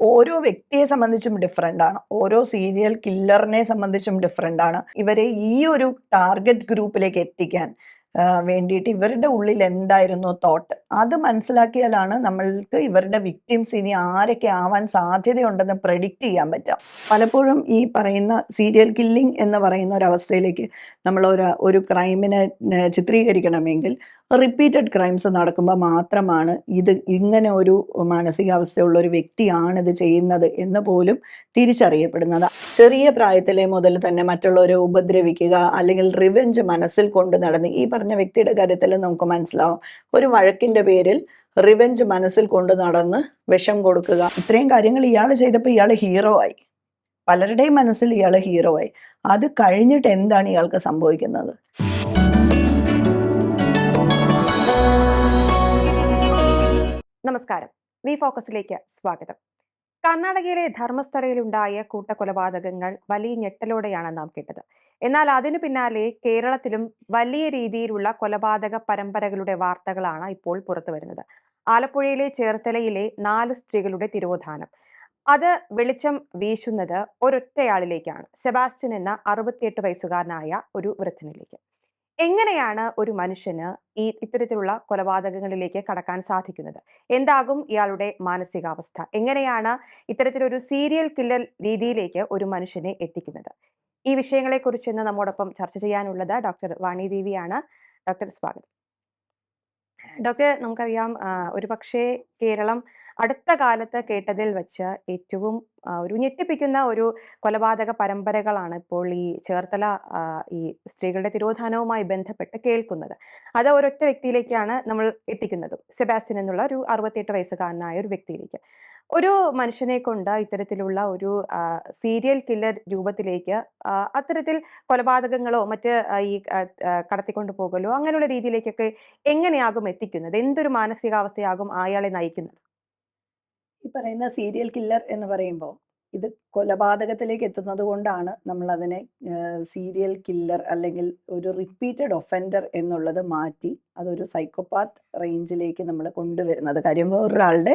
ഓരോ വ്യക്തിയെ സംബന്ധിച്ചും ഡിഫറെന്റ് ആണ്. ഓരോ സീരിയൽ കില്ലറിനെ സംബന്ധിച്ചും ഡിഫറെന്റ് ആണ്. ഇവരെ ഈ ഒരു ടാർഗറ്റ് ഗ്രൂപ്പിലേക്ക് എത്തിക്കാൻ വേണ്ടിയിട്ട് ഇവരുടെ ഉള്ളിൽ എന്തായിരുന്നു തോട്ട് അത് മനസ്സിലാക്കിയാലാണ് നമ്മൾക്ക് ഇവരുടെ വിക്ടിംസ് ഇനി ആരൊക്കെ ആവാൻ സാധ്യതയുണ്ടെന്ന് പ്രഡിക്റ്റ് ചെയ്യാൻ പറ്റാം പലപ്പോഴും ഈ പറയുന്ന സീരിയൽ കില്ലിംഗ് എന്ന് പറയുന്ന ഒരു അവസ്ഥയിലേക്ക് നമ്മൾ ഒരു ഒരു ക്രൈമിനെ ചിത്രീകരിക്കണമെങ്കിൽ റിപ്പീറ്റഡ് ക്രൈംസ് നടക്കുമ്പോൾ മാത്രമാണ് ഇത് ഇങ്ങനെ ഒരു മാനസികാവസ്ഥയുള്ള ഒരു വ്യക്തിയാണ് ഇത് ചെയ്യുന്നത് എന്ന് പോലും തിരിച്ചറിയപ്പെടുന്നത്. ചെറിയ പ്രായത്തിലെ മുതൽ തന്നെ മറ്റുള്ളവരെ ഉപദ്രവിക്കുക അല്ലെങ്കിൽ റിവെഞ്ച് മനസ്സിൽ കൊണ്ട് നടന്ന് ഈ പറഞ്ഞ വ്യക്തിയുടെ കാര്യത്തിൽ നമുക്ക് മനസ്സിലാവും. ഒരു വഴക്കിന്റെ പേരിൽ റിവെഞ്ച് മനസ്സിൽ കൊണ്ട് നടന്ന് വിഷം കൊടുക്കുക. ഇത്രയും കാര്യങ്ങൾ ഇയാൾ ചെയ്തപ്പോൾ ഇയാൾ ഹീറോ ആയി. പലരുടെയും മനസ്സിൽ ഇയാൾ ഹീറോ ആയി. അത് കഴിഞ്ഞിട്ട് എന്താണ് ഇയാൾക്ക് സംഭവിക്കുന്നത്? നമസ്കാരം. വി ഫോക്കസിലേക്ക് സ്വാഗതം. കർണാടകയിലെ ധർമ്മസ്ഥലയിലുണ്ടായ കൂട്ടക്കൊലപാതകങ്ങൾ വലിയ ഞെട്ടലോടെയാണ് നാം കേട്ടത്. എന്നാൽ അതിനു പിന്നാലെ കേരളത്തിലും വലിയ രീതിയിലുള്ള കൊലപാതക പരമ്പരകളുടെ വാർത്തകളാണ് ഇപ്പോൾ പുറത്തു വരുന്നത്. ആലപ്പുഴയിലെ ചേർത്തലയിലെ നാല് സ്ത്രീകളുടെ തിരോധാനം. അത് വെളിച്ചം വീശുന്നത് ഒരൊറ്റയാളിലേക്കാണ്. സെബാസ്റ്റ്യൻ എന്ന അറുപത്തിയെട്ട് വയസ്സുകാരനായ ഒരു വൃദ്ധനിലേക്ക്. എങ്ങനെയാണ് ഒരു മനുഷ്യന് ഈ ഇത്തരത്തിലുള്ള കൊലപാതകങ്ങളിലേക്ക് കടക്കാൻ സാധിക്കുന്നത്? എന്താകും ഇയാളുടെ മാനസികാവസ്ഥ? എങ്ങനെയാണ് ഇത്തരത്തിലൊരു സീരിയൽ കില്ലർ രീതിയിലേക്ക് ഒരു മനുഷ്യനെ എത്തിക്കുന്നത്? ഈ വിഷയങ്ങളെക്കുറിച്ച് ഇന്ന് നമ്മോടൊപ്പം ചർച്ച ചെയ്യാനുള്ളത് ഡോക്ടർ വാണിദേവിയാണ് ഡോക്ടർ സ്വാഗതം. ഡോക്ടർ നമുക്കറിയാം ഒരു പക്ഷേ കേരളം അടുത്ത കാലത്ത് കേട്ടതിൽ വെച്ച് ഏറ്റവും ഒരു ഞെട്ടിപ്പിക്കുന്ന ഒരു കൊലപാതക പരമ്പരകളാണ് ഇപ്പോൾ ഈ ചേർത്തല ഈ സ്ത്രീകളുടെ തിരോധാനവുമായി ബന്ധപ്പെട്ട് കേൾക്കുന്നത്. അത് ഒരൊറ്റ വ്യക്തിയിലേക്കാണ് നമ്മൾ എത്തിക്കുന്നതും. സെബാസ്റ്റ്യൻ എന്നുള്ള ഒരു അറുപത്തിയെട്ട് വയസ്സുകാരനായ ഒരു വ്യക്തിയിലേക്ക്. ഒരു മനുഷ്യനെ കൊണ്ട് ഇത്തരത്തിലുള്ള ഒരു സീരിയൽ കില്ലർ രൂപത്തിലേക്ക് അത്തരത്തിൽ കൊലപാതകങ്ങളോ മറ്റ് ഈ ആ, ആ, കടത്തിക്കൊണ്ട് പോകലോ അങ്ങനെയുള്ള രീതിയിലേക്കൊക്കെ എങ്ങനെയാകും എത്തിക്കുന്നത്? എന്തൊരു മാനസികാവസ്ഥയാകും അയാളെ നയിക്കുന്നത്? ഈ പറയുന്ന സീരിയൽ കില്ലർ എന്ന് പറയുമ്പോൾ ഇത് കൊലപാതകത്തിലേക്ക് എത്തുന്നത് കൊണ്ടാണ് നമ്മൾ അതിനെ സീരിയൽ കില്ലർ അല്ലെങ്കിൽ ഒരു റിപ്പീറ്റഡ് ഒഫൻഡർ എന്നുള്ളത് മാറ്റി അതൊരു സൈക്കോപാത്ത് റേഞ്ചിലേക്ക് നമ്മൾ കൊണ്ടുവരുന്നത്. കാര്യം വേറൊരാളുടെ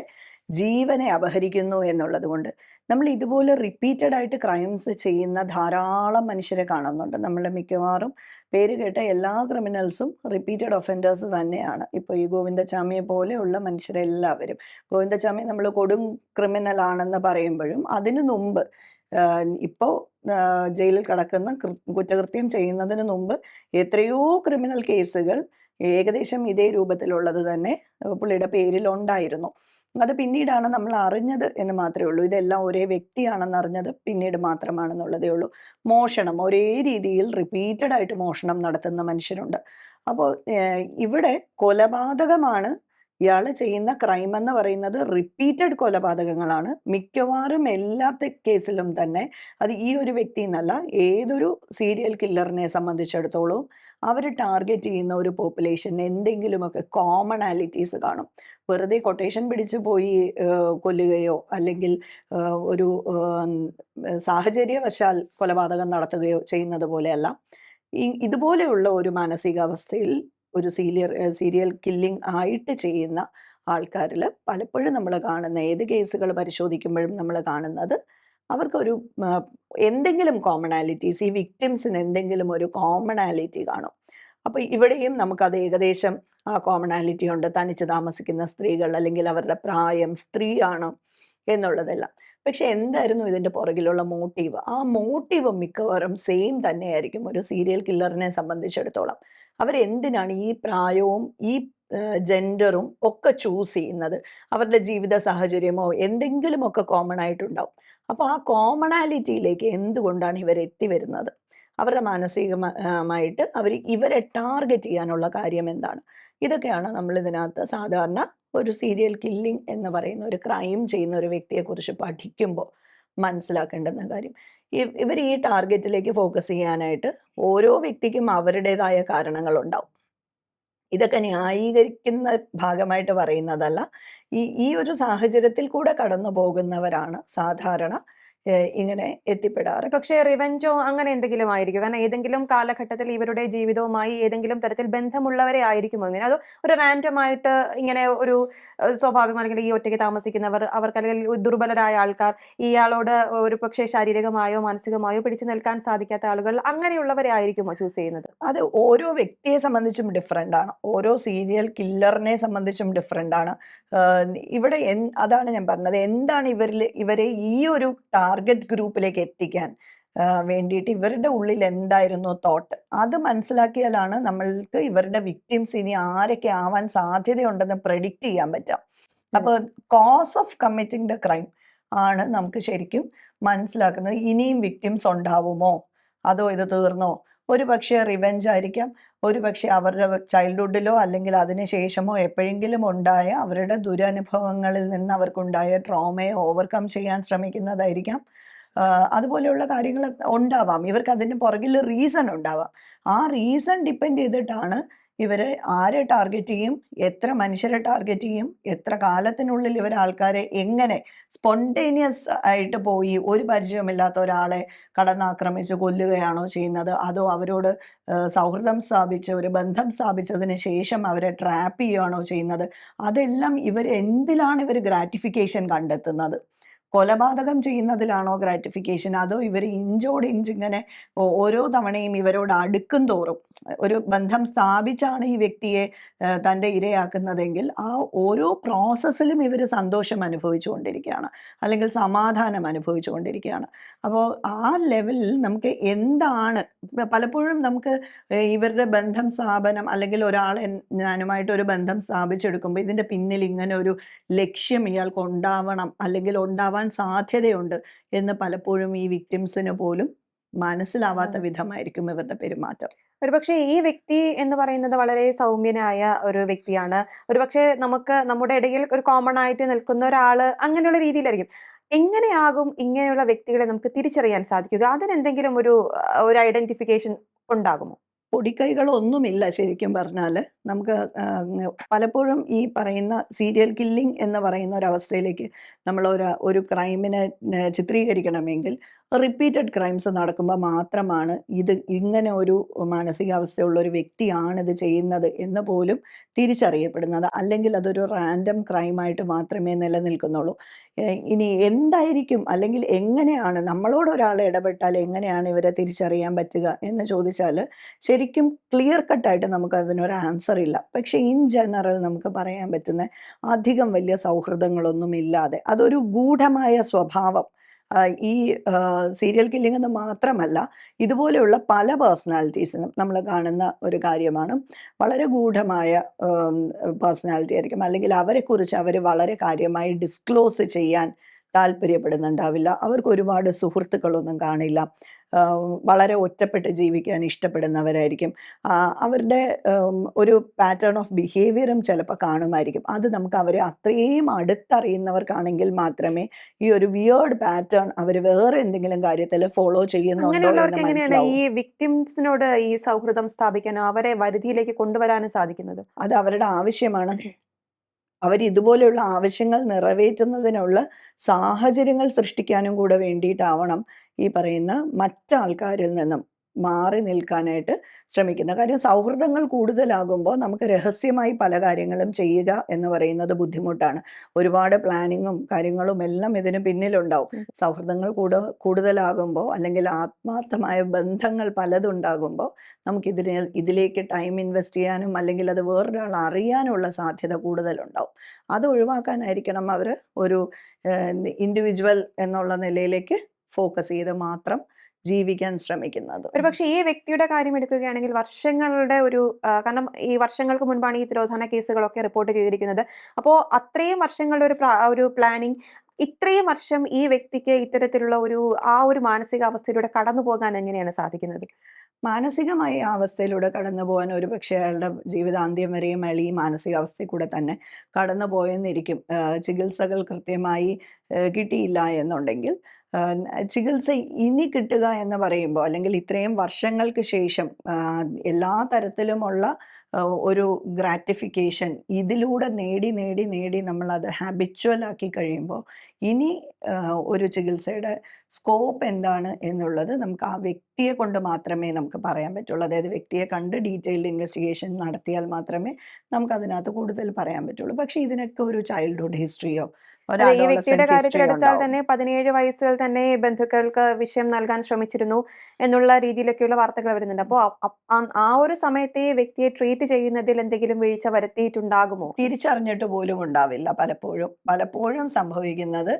ജീവനെ അപഹരിക്കുന്നു എന്നുള്ളത് കൊണ്ട് നമ്മൾ ഇതുപോലെ റിപ്പീറ്റഡ് ആയിട്ട് ക്രൈംസ് ചെയ്യുന്ന ധാരാളം മനുഷ്യരെ കാണുന്നുണ്ട്. നമ്മളെ മിക്കവാറും പേര് കേട്ട എല്ലാ ക്രിമിനൽസും റിപ്പീറ്റഡ് ഒഫൻഡേഴ്സ് തന്നെയാണ്. ഇപ്പോൾ ഈ ഗോവിന്ദച്ചാമിയെ പോലെയുള്ള മനുഷ്യരെല്ലാവരും ഗോവിന്ദച്ചാമി നമ്മൾ കൊടും ക്രിമിനൽ ആണെന്ന് പറയുമ്പോഴും അതിനു മുമ്പ് ഇപ്പോൾ ജയിലിൽ കിടക്കുന്ന കുറ്റകൃത്യം ചെയ്യുന്നതിന് മുമ്പ് എത്രയോ ക്രിമിനൽ കേസുകൾ ഏകദേശം ഇതേ രൂപത്തിലുള്ളത് തന്നെ പുള്ളിയുടെ പേരിൽ ഉണ്ടായിരുന്നു. അത് പിന്നീടാണ് നമ്മൾ അറിഞ്ഞത് എന്ന് മാത്രമേ ഉള്ളൂ. ഇതെല്ലാം ഒരേ വ്യക്തിയാണെന്ന് അറിഞ്ഞത് പിന്നീട് മാത്രമാണെന്നുള്ളതേ ഉള്ളൂ. മോഷണം ഒരേ രീതിയിൽ റിപ്പീറ്റഡ് ആയിട്ട് മോഷണം നടത്തുന്ന മനുഷ്യരുണ്ട്. അപ്പോൾ ഇവിടെ കൊലപാതകമാണ് ഇയാൾ ചെയ്യുന്ന ക്രൈം എന്ന് പറയുന്നത് റിപ്പീറ്റഡ് കൊലപാതകങ്ങളാണ്. മിക്കവാറും എല്ലാത്ത കേസിലും തന്നെ അത് ഈ ഒരു വ്യക്തി എന്നല്ല ഏതൊരു സീരിയൽ കില്ലറിനെ സംബന്ധിച്ചിടത്തോളം അവർ ടാർഗറ്റ് ചെയ്യുന്ന ഒരു പോപ്പുലേഷൻ എന്തെങ്കിലുമൊക്കെ കോമണാലിറ്റീസ് കാണും. വെറുതെ കൊട്ടേഷൻ പിടിച്ചു പോയി കൊല്ലുകയോ അല്ലെങ്കിൽ ഒരു സാഹചര്യവശാൽ കൊലപാതകം നടത്തുകയോ ചെയ്യുന്നത് പോലെയല്ല. ഇതുപോലെയുള്ള ഒരു മാനസികാവസ്ഥയിൽ ഒരു സീരിയൽ സീരിയൽ കില്ലിംഗ് ആയിട്ട് ചെയ്യുന്ന ആൾക്കാരിൽ പലപ്പോഴും നമ്മൾ കാണുന്ന ഏത് കേസുകൾ പരിശോധിക്കുമ്പോഴും നമ്മൾ കാണുന്നത് അവർക്കൊരു എന്തെങ്കിലും കോമണാലിറ്റീസ് ഈ വിക്ടിംസിന് എന്തെങ്കിലും ഒരു കോമണാലിറ്റി കാണും. അപ്പോൾ ഇവിടെയും നമുക്കത് ഏകദേശം ആ കോമണാലിറ്റി ഉണ്ട് തനിച്ച് താമസിക്കുന്ന സ്ത്രീകൾ അല്ലെങ്കിൽ അവരുടെ പ്രായം സ്ത്രീയാണോ എന്നുള്ളതെല്ലാം. പക്ഷെ എന്തായിരുന്നു ഇതിന്റെ പുറകിലുള്ള മോട്ടീവ്? ആ മോട്ടീവ് മിക്കവാറും സെയിം തന്നെയായിരിക്കും ഒരു സീരിയൽ കില്ലറിനെ സംബന്ധിച്ചിടത്തോളം. അവരെന്തിനാണ് ഈ പ്രായവും ഈ ജെൻഡറും ഒക്കെ ചൂസ് ചെയ്യുന്നത്? അവരുടെ ജീവിത സാഹചര്യമോ എന്തെങ്കിലുമൊക്കെ കോമൺ ആയിട്ടുണ്ടാവും. അപ്പോൾ ആ കോമണാലിറ്റിയിലേക്ക് എന്തുകൊണ്ടാണ് ഇവർ എത്തി വരുന്നത്? അവരുടെ മാനസികമായിട്ട് അവർ ഇവരെ ടാർഗറ്റ് ചെയ്യാനുള്ള കാര്യം എന്താണ്? ഇതൊക്കെയാണ് നമ്മൾ ഇതിനകത്ത് സാധാരണ ഒരു സീരിയൽ കില്ലിംഗ് എന്ന് പറയുന്ന ഒരു ക്രൈം ചെയ്യുന്ന ഒരു വ്യക്തിയെക്കുറിച്ച് പഠിക്കുമ്പോൾ മനസ്സിലാക്കേണ്ടുന്ന കാര്യം. ഇവർ ഈ ടാർഗറ്റിലേക്ക് ഫോക്കസ് ചെയ്യാനായിട്ട് ഓരോ വ്യക്തിക്കും അവരുടേതായ കാരണങ്ങളുണ്ടാവും. ഇതൊക്കെ ന്യായീകരിക്കുന്ന ഭാഗമായിട്ട് പറയുന്നതല്ല. ഈ ഈ ഒരു സാഹചര്യത്തിൽ കൂടെ കടന്നു പോകുന്നവരാണ് സാധാരണ ഇങ്ങനെ എത്തിപ്പെടാറ്. പക്ഷേ റിവെഞ്ചോ അങ്ങനെ എന്തെങ്കിലും ആയിരിക്കും കാരണം ഏതെങ്കിലും കാലഘട്ടത്തിൽ ഇവരുടെ ജീവിതവുമായി ഏതെങ്കിലും തരത്തിൽ ബന്ധമുള്ളവരെ ആയിരിക്കുമോ ഇങ്ങനെ? അതോ ഒരു റാൻഡം ആയിട്ട് ഇങ്ങനെ ഒരു സ്വാഭാവികം അല്ലെങ്കിൽ ഈ ഒറ്റയ്ക്ക് താമസിക്കുന്നവർ അവർക്ക് അല്ലെങ്കിൽ ദുർബലരായ ആൾക്കാർ ഇയാളോട് ഒരു പക്ഷേ ശാരീരികമായോ മാനസികമായോ പിടിച്ചു നിൽക്കാൻ സാധിക്കാത്ത ആളുകൾ അങ്ങനെയുള്ളവരെ ആയിരിക്കുമോ ചൂസ് ചെയ്യുന്നത്? അത് ഓരോ വ്യക്തിയെ സംബന്ധിച്ചും ഡിഫറന്റ് ആണ്. ഓരോ സീരിയൽ കില്ലറിനെ സംബന്ധിച്ചും ഡിഫറന്റ് ആണ്. ഇവിടെ എൻ അതാണ് ഞാൻ പറഞ്ഞത്. എന്താണ് ഇവരിൽ ഇവരെ ഈ ഒരു ടാർഗറ്റ് ഗ്രൂപ്പിലേക്ക് എത്തിക്കാൻ വേണ്ടിയിട്ട് ഇവരുടെ ഉള്ളിൽ എന്തായിരുന്നു തോട്ട്? അത് മനസ്സിലാക്കിയാലാണ് നമ്മൾക്ക് ഇവരുടെ വിക്ടിംസ് ഇനി ആരൊക്കെ ആവാൻ സാധ്യതയുണ്ടെന്ന് പ്രെഡിക്റ്റ് ചെയ്യാൻ പറ്റുക. അപ്പോൾ cause of committing the crime ആണ് നമുക്ക് ശരിക്കും മനസ്സിലാക്കുന്നത്. ഇനിയും വിക്ടിംസ് ഉണ്ടാവുമോ? അതോ ഇത് തീർന്നോ? ഒരുപക്ഷേ റിവെഞ്ച് ആയിരിക്കാം. ഒരുപക്ഷേ അവരുടെ ചൈൽഡ്ഹുഡിലോ അല്ലെങ്കിൽ അതിനുശേഷമോ എപ്പോഴെങ്കിലും ഉണ്ടായ അവരുടെ ദുരനുഭവങ്ങളിൽ നിന്ന് അവർക്കുണ്ടായ ട്രോമയെ ഓവർകം ചെയ്യാൻ ശ്രമിക്കുന്നതായിരിക്കാം. അതുപോലെയുള്ള കാര്യങ്ങൾ ഉണ്ടാവാം. ഇവർക്ക് അതിന് പുറകിൽ റീസൺ ഉണ്ടാവാം. ആ റീസൺ ഡിപ്പെൻഡ് ചെയ്തിട്ടാണ് ഇവർ ആരെ ടാർഗറ്റ് ചെയ്യും? എത്ര മനുഷ്യരെ ടാർഗറ്റ് ചെയ്യും? എത്ര കാലത്തിനുള്ളിൽ ഇവർ ആൾക്കാരെ എങ്ങനെ സ്പോണ്ടേനിയസ് ആയിട്ട് പോയി ഒരു പരിചയമില്ലാത്ത ഒരാളെ കടന്നാക്രമിച്ച് കൊല്ലുകയാണോ ചെയ്യുന്നത്? അതോ അവരോട് സൗഹൃദം സ്ഥാപിച്ച് ഒരു ബന്ധം സ്ഥാപിച്ചതിന് ശേഷം അവരെ ട്രാപ്പ് ചെയ്യുകയാണോ ചെയ്യുന്നത്? അതെല്ലാം ഇവർ എന്തിലാണ് ഇവർ ഗ്രാറ്റിഫിക്കേഷൻ കണ്ടെത്തുന്നത്? കൊലപാതകം ചെയ്യുന്നതിലാണോ ഗ്രാറ്റിഫിക്കേഷൻ? അതോ ഇവർ ഇഞ്ചോട് ഇഞ്ച് ഇങ്ങനെ ഓരോ തവണയും ഇവരോട് അടുക്കും തോറും ഒരു ബന്ധം സ്ഥാപിച്ചാണ് ഈ വ്യക്തിയെ തന്റെ ഇരയാക്കുന്നതെങ്കിൽ ആ ഓരോ പ്രോസസ്സിലും ഇവർ സന്തോഷം അനുഭവിച്ചുകൊണ്ടിരിക്കുകയാണ്. അല്ലെങ്കിൽ സമാധാനം അനുഭവിച്ചുകൊണ്ടിരിക്കുകയാണ്. അപ്പോൾ ആ ലെവലിൽ നമുക്ക് എന്താണ് പലപ്പോഴും നമുക്ക് ഇവരുടെ ബന്ധം സ്ഥാപനം അല്ലെങ്കിൽ ഒരാൾ ഞാനുമായിട്ട് ഒരു ബന്ധം സ്ഥാപിച്ചെടുക്കുമ്പോൾ ഇതിന്റെ പിന്നിൽ ഇങ്ങനെ ഒരു ലക്ഷ്യം ഇയാൾക്ക് ഉണ്ടാവണം അല്ലെങ്കിൽ ഉണ്ടാവാൻ സാധ്യതയുണ്ട് എന്ന് പലപ്പോഴും ഈ വിക്ടിംസിന് പോലും മനസ്സിലാവാത്ത വിധമായിരിക്കും ഇവരുടെ പെരുമാറ്റം. ഒരുപക്ഷെ ഈ വ്യക്തി എന്ന് പറയുന്നത് വളരെ സൗമ്യനായ ഒരു വ്യക്തിയാണ്. ഒരുപക്ഷെ നമുക്ക് നമ്മുടെ ഇടയിൽ ഒരു കോമൺ ആയിട്ട് നിൽക്കുന്ന ഒരാൾ അങ്ങനെയുള്ള രീതിയിലായിരിക്കും. എങ്ങനെയാകും ഇങ്ങനെയുള്ള വ്യക്തികളെ നമുക്ക് തിരിച്ചറിയാൻ സാധിക്കുക? അതിനെന്തെങ്കിലും ഒരു ഒരു ഐഡന്റിഫിക്കേഷൻ ഉണ്ടാകുമോ? പൊടിക്കൈകളൊന്നുമില്ല ശരിക്കും പറഞ്ഞാൽ നമുക്ക് പലപ്പോഴും ഈ പറയുന്ന സീരിയൽ കില്ലിംഗ് എന്ന് പറയുന്ന ഒരവസ്ഥയിലേക്ക് നമ്മൾ ഒരു ക്രൈമിനെ ചിത്രീകരിക്കണമെങ്കിൽ റിപ്പീറ്റഡ് ക്രൈംസ് നടക്കുമ്പോൾ മാത്രമാണ് ഇത് ഇങ്ങനെ ഒരു മാനസികാവസ്ഥയുള്ള ഒരു വ്യക്തിയാണ് ഇത് ചെയ്യുന്നത് എന്ന് പോലും തിരിച്ചറിയപ്പെടുന്നത്. അല്ലെങ്കിൽ അതൊരു റാൻഡം ക്രൈമായിട്ട് മാത്രമേ നിലനിൽക്കുന്നുള്ളൂ. ഇനി എന്തായിരിക്കും? അല്ലെങ്കിൽ എങ്ങനെയാണ്? നമ്മളോട് ഒരാൾ ഇടപെട്ടാൽ എങ്ങനെയാണ് ഇവരെ തിരിച്ചറിയാൻ പറ്റുക എന്ന് ചോദിച്ചാൽ ശരിക്കും ക്ലിയർ കട്ടായിട്ട് നമുക്ക് അതിനൊരു ആൻസർ ഇല്ല. പക്ഷേ ഇൻ ജനറൽ നമുക്ക് പറയാൻ പറ്റുന്ന അധികം വലിയ സൗഹൃദങ്ങളൊന്നും ഇല്ലാതെ അതൊരു ഗൂഢമായ സ്വഭാവം. ഈ സീരിയൽ കില്ലിംഗ് എന്ന് മാത്രമല്ല ഇതുപോലെയുള്ള പല പേഴ്സണാലിറ്റീസിനും നമ്മൾ കാണുന്ന ഒരു കാര്യമാണ്. വളരെ ഗൂഢമായ പേഴ്സണാലിറ്റി ആയിരിക്കും. അല്ലെങ്കിൽ അവരെക്കുറിച്ച് അവർ വളരെ കാര്യമായി ഡിസ്ക്ലോസ് ചെയ്യാൻ താല്പര്യപ്പെടുന്നുണ്ടാവില്ല. അവർക്ക് ഒരുപാട് സുഹൃത്തുക്കളൊന്നും കാണില്ല. വളരെ ഒറ്റപ്പെട്ട് ജീവിക്കാൻ ഇഷ്ടപ്പെടുന്നവരായിരിക്കും. അവരുടെ ഒരു പാറ്റേൺ ഓഫ് ബിഹേവിയറും ചിലപ്പോൾ കാണുമായിരിക്കും. അത് നമുക്ക് അവരെ അത്രയും അടുത്തറിയുന്നവർക്കാണെങ്കിൽ മാത്രമേ ഈ ഒരു വിയേർഡ് പാറ്റേൺ അവർ വേറെ എന്തെങ്കിലും കാര്യത്തിൽ ഫോളോ ചെയ്യുന്നുണ്ടോ എങ്ങനെയാണ് ഈ വിക്ടിംസിനോട് ഈ സൗഹൃദം സ്ഥാപിക്കാനോ അവരെ വരുതിയിലേക്ക് കൊണ്ടുവരാനും സാധിക്കുന്നത്? അത് അവരുടെ ആവശ്യമാണ്. അവർ ഇതുപോലെയുള്ള ആവശ്യങ്ങൾ നിറവേറ്റുന്നതിനുള്ള സാഹചര്യങ്ങൾ സൃഷ്ടിക്കാനും കൂടെ വേണ്ടിയിട്ടാവണം ഈ പറയുന്ന മറ്റാൾക്കാരിൽ നിന്നും മാറി നിൽക്കാനായിട്ട് ശ്രമിക്കുന്ന കാര്യം സൗഹൃദങ്ങൾ കൂടുതലാകുമ്പോൾ നമുക്ക് രഹസ്യമായി പല കാര്യങ്ങളും ചെയ്യുക എന്ന് പറയുന്നത് ബുദ്ധിമുട്ടാണ്. ഒരുപാട് പ്ലാനിങ്ങും കാര്യങ്ങളും എല്ലാം ഇതിന് പിന്നിലുണ്ടാവും. സൗഹൃദങ്ങൾ കൂട കൂടുതലാകുമ്പോൾ അല്ലെങ്കിൽ ആത്മാർത്ഥമായ ബന്ധങ്ങൾ പലതുണ്ടാകുമ്പോൾ നമുക്ക് ഇതിനെ ഇതിലേക്ക് ടൈം ഇൻവെസ്റ്റ് ചെയ്യാനും അല്ലെങ്കിൽ അത് വേറൊരാൾ അറിയാനുള്ള സാധ്യത കൂടുതലുണ്ടാവും. അത് ഒഴിവാക്കാനായിരിക്കണം അവർ ഒരു ഇൻഡിവിജ്വൽ എന്നുള്ള നിലയിലേക്ക് ഫോക്കസ് ചെയ്ത് മാത്രം ജീവിക്കാൻ ശ്രമിക്കുന്നത്. ഒരുപക്ഷേ ഈ വ്യക്തിയുടെ കാര്യം എടുക്കുകയാണെങ്കിൽ വർഷങ്ങളുടെ ഒരു കാരണം ഈ വർഷങ്ങൾക്ക് മുൻപാണ് ഈ തിരോധാന കേസുകളൊക്കെ റിപ്പോർട്ട് ചെയ്തിരിക്കുന്നത്. അപ്പോൾ അത്രയും വർഷങ്ങളുടെ ഒരു ഒരു പ്ലാനിങ് ഇത്രയും വർഷം ഈ വ്യക്തിക്ക് ഇത്തരത്തിലുള്ള ഒരു ആ ഒരു മാനസികാവസ്ഥയിലൂടെ കടന്നുപോകാൻ എങ്ങനെയാണ് സാധിക്കുന്നത്? മാനസികമായി ആ അവസ്ഥയിലൂടെ കടന്നുപോകാൻ ഒരുപക്ഷേ അയാളുടെ ജീവിതാന്ത്യം വരെയും അയാൾ ഈ മാനസികാവസ്ഥയിൽ കൂടെ തന്നെ കടന്നു പോയെന്നിരിക്കും ചികിത്സകൾ കൃത്യമായി കിട്ടിയില്ല എന്നുണ്ടെങ്കിൽ ചികിത്സ ഇനി കിട്ടുക എന്ന് പറയുമ്പോൾ അല്ലെങ്കിൽ ഇത്രയും വർഷങ്ങൾക്ക് ശേഷം എല്ലാ തരത്തിലുമുള്ള ഒരു ഗ്രാറ്റിഫിക്കേഷൻ ഇതിലൂടെ നേടി നേടി നേടി നമ്മൾ അത് ഹാബിച്വൽ ആക്കി കഴിയുമ്പോൾ ഇനി ഒരു ചികിത്സയുടെ സ്കോപ്പ് എന്താണ് എന്നുള്ളത് നമുക്ക് ആ വ്യക്തിയെ കൊണ്ട് മാത്രമേ നമുക്ക് പറയാൻ പറ്റുള്ളൂ. അതായത് വ്യക്തിയെ കണ്ട് ഡീറ്റെയിൽഡ് ഇൻവെസ്റ്റിഗേഷൻ നടത്തിയാൽ മാത്രമേ നമുക്ക് അതിനകത്ത് കൂടുതൽ പറയാൻ പറ്റുള്ളൂ. പക്ഷേ ഇതിനൊക്കെ ഒരു ചൈൽഡ്ഹുഡ് ഹിസ്റ്ററിയോ ഈ വ്യക്തിയുടെ കാര്യത്തിൽ എടുത്താൽ തന്നെ പതിനേഴ് വയസ്സിൽ തന്നെ ബന്ധുക്കൾക്ക് വിഷയം നൽകാൻ ശ്രമിച്ചിരുന്നു എന്നുള്ള രീതിയിലൊക്കെയുള്ള വാർത്തകൾ വരുന്നുണ്ട്. അപ്പോൾ ആ ഒരു സമയത്തെ വ്യക്തിയെ ട്രീറ്റ് ചെയ്യുന്നതിൽ എന്തെങ്കിലും വീഴ്ച വരുത്തിയിട്ടുണ്ടാകുമോ? തിരിച്ചറിഞ്ഞിട്ട് പോലും ഉണ്ടാവില്ല പലപ്പോഴും. പലപ്പോഴും സംഭവിക്കുന്നത്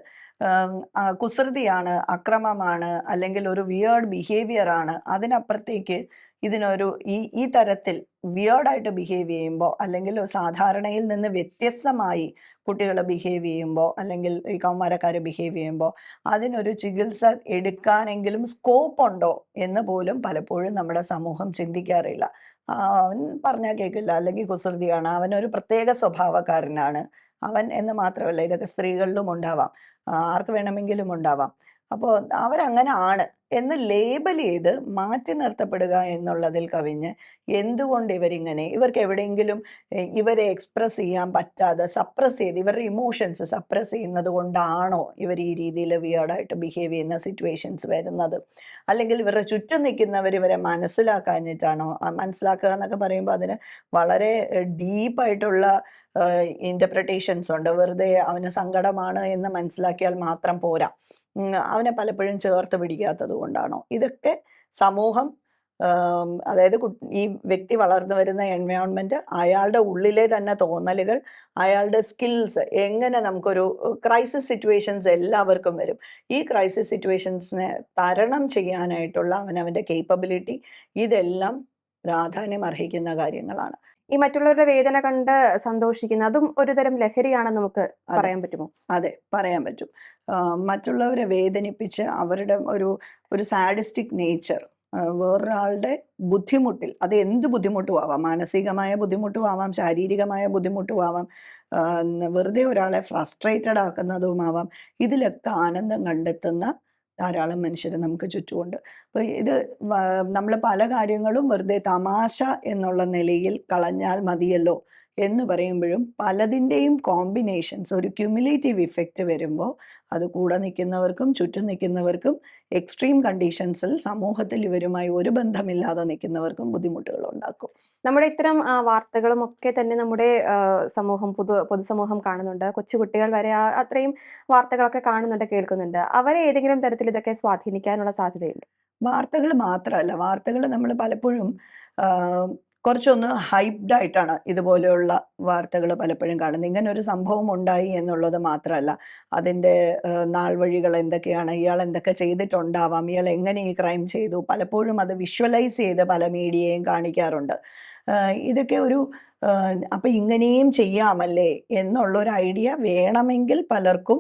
കുസൃതിയാണ് അക്രമമാണ് അല്ലെങ്കിൽ ഒരു വിയേർഡ് ബിഹേവിയർ ആണ്. അതിനപ്പുറത്തേക്ക് ഇതിനൊരു ഈ ഈ തരത്തിൽ വിയേർഡായിട്ട് ബിഹേവ് ചെയ്യുമ്പോൾ അല്ലെങ്കിൽ സാധാരണയിൽ നിന്ന് വ്യത്യസ്തമായി കുട്ടികൾ ബിഹേവ് ചെയ്യുമ്പോൾ അല്ലെങ്കിൽ ഈ കൗമാരക്കാർ ബിഹേവ് ചെയ്യുമ്പോൾ അതിനൊരു ചികിത്സ എടുക്കാനെങ്കിലും സ്കോപ്പ് ഉണ്ടോ എന്ന് പോലും പലപ്പോഴും നമ്മുടെ സമൂഹം ചിന്തിക്കാറില്ല. അവൻ പറഞ്ഞാൽ കേൾക്കില്ല അല്ലെങ്കിൽ കുസൃതിയാണ്. അവനൊരു പ്രത്യേക സ്വഭാവക്കാരനാണ്. അവൻ എന്ന് മാത്രമല്ല ഇതൊക്കെ സ്ത്രീകളിലും ഉണ്ടാവാം. ആർക്ക് വേണമെങ്കിലും ഉണ്ടാവാം. അപ്പോൾ അവരങ്ങനെ ആണ്. എന്ന് ലേബൽ ചെയ്ത് മാറ്റി നിർത്തപ്പെടുക എന്നുള്ളതിൽ കവിഞ്ഞ് എന്തുകൊണ്ട് ഇവരിങ്ങനെ? ഇവർക്ക് എവിടെയെങ്കിലും ഇവരെ എക്സ്പ്രസ് ചെയ്യാൻ പറ്റാതെ സപ്രസ് ചെയ്ത് ഇവരുടെ ഇമോഷൻസ് സപ്രസ് ചെയ്യുന്നത് കൊണ്ടാണോ ഇവർ ഈ രീതിയിൽ വിയേർഡായിട്ട് ബിഹേവ് ചെയ്യുന്ന സിറ്റുവേഷൻസ് വരുന്നത്? അല്ലെങ്കിൽ ഇവരുടെ ചുറ്റും നിൽക്കുന്നവർ ഇവരെ മനസ്സിലാക്കാഞ്ഞിട്ടാണോ? മനസ്സിലാക്കുക എന്നൊക്കെ പറയുമ്പോൾ അതിന് വളരെ ഡീപ്പായിട്ടുള്ള ഇന്റർപ്രിട്ടേഷൻസ് ഉണ്ട്. വെറുതെ അവന് സങ്കടമാണ് എന്ന് മനസ്സിലാക്കിയാൽ മാത്രം പോരാ. അവനെ പലപ്പോഴും ചേർത്ത് പിടിക്കാത്തത് കൊണ്ടാണോ? ഇതൊക്കെ സമൂഹം അതായത് ഈ വ്യക്തി വളർന്നു വരുന്ന എൻവയോൺമെന്റ് അയാളുടെ ഉള്ളിലെ തന്നെ തോന്നലുകൾ അയാളുടെ സ്കിൽസ് എങ്ങനെ നമുക്കൊരു ക്രൈസിസ് സിറ്റുവേഷൻസ് എല്ലാവർക്കും വരും. ഈ ക്രൈസിസ് സിറ്റുവേഷൻസിനെ തരണം ചെയ്യാനായിട്ടുള്ള അവനവന്റെ കേപ്പബിലിറ്റി ഇതെല്ലാം പ്രാധാന്യം അർഹിക്കുന്ന കാര്യങ്ങളാണ്. ഈ മറ്റുള്ളവരുടെ വേദന കണ്ട് സന്തോഷിക്കുന്ന അതും ഒരുതരം ലഹരിയാണെന്ന് നമുക്ക് പറയാൻ പറ്റുമോ? അതെ പറയാൻ പറ്റും. മറ്റുള്ളവരെ വേദനിപ്പിച്ച് അവരുടെ ഒരു ഒരു സാഡിസ്റ്റിക് നേച്ചർ വേറൊരാളുടെ ബുദ്ധിമുട്ടിൽ അത് എന്ത് ബുദ്ധിമുട്ടും ആവാം മാനസികമായ ബുദ്ധിമുട്ടും ആവാം ശാരീരികമായ ബുദ്ധിമുട്ടും ആവാം വെറുതെ ഒരാളെ ഫ്രസ്ട്രേറ്റഡ് ആക്കുന്നതുമാവാം? ഇതിലൊക്കെ ആനന്ദം കണ്ടെത്തുന്ന ധാരാളം മനുഷ്യർ നമുക്ക് ചുറ്റുമുണ്ട്. അപ്പോൾ ഇത് നമ്മൾ പല കാര്യങ്ങളും വെറുതെ തമാശ എന്നുള്ള നിലയിൽ കളഞ്ഞാൽ മതിയല്ലോ? എന്ന് പറയുമ്പോഴും പലതിന്റെയും കോമ്പിനേഷൻസ് ഒരു ക്യുമുലേറ്റീവ് ഇഫക്റ്റ് വരുമ്പോൾ അത് കൂടെ നിൽക്കുന്നവർക്കും ചുറ്റും നിൽക്കുന്നവർക്കും എക്സ്ട്രീം കണ്ടീഷൻസിൽ സമൂഹത്തിൽ ഇവരുമായി ഒരു ബന്ധമില്ലാതെ നിൽക്കുന്നവർക്കും ബുദ്ധിമുട്ടുകൾ ഉണ്ടാക്കും. നമ്മുടെ ഇത്തരം വാർത്തകളും ഒക്കെ തന്നെ നമ്മുടെ സമൂഹം പൊതു പൊതുസമൂഹം കാണുന്നുണ്ട്. കൊച്ചുകുട്ടികൾ വരെ അത്രയും വാർത്തകളൊക്കെ കാണുന്നുണ്ട് കേൾക്കുന്നുണ്ട്. അവരെ ഏതെങ്കിലും തരത്തിൽ ഇതൊക്കെ സ്വാധീനിക്കാനുള്ള സാധ്യതയുണ്ട്? വാർത്തകൾ മാത്രമല്ല വാർത്തകൾ നമ്മൾ പലപ്പോഴും കുറച്ചൊന്ന് ഹൈപ്ഡ് ആയിട്ടാണ് ഇതുപോലെയുള്ള വാർത്തകൾ പലപ്പോഴും കാണുന്നത്. ഇങ്ങനെ ഒരു സംഭവം ഉണ്ടായി എന്നുള്ളത് മാത്രമല്ല അതിന്റെ നാൾ വഴികൾ എന്തൊക്കെയാണ് ഇയാൾ എന്തൊക്കെ ചെയ്തിട്ടുണ്ടാവാം ഇയാൾ എങ്ങനെ ഈ ക്രൈം ചെയ്തു പലപ്പോഴും അത് വിഷ്വലൈസ് ചെയ്ത് പല മീഡിയയും കാണിക്കാറുണ്ട്. ഇതൊക്കെ ഒരു അപ്പം ഇങ്ങനെയും ചെയ്യാമല്ലേ എന്നുള്ളൊരു ഐഡിയ വേണമെങ്കിൽ പലർക്കും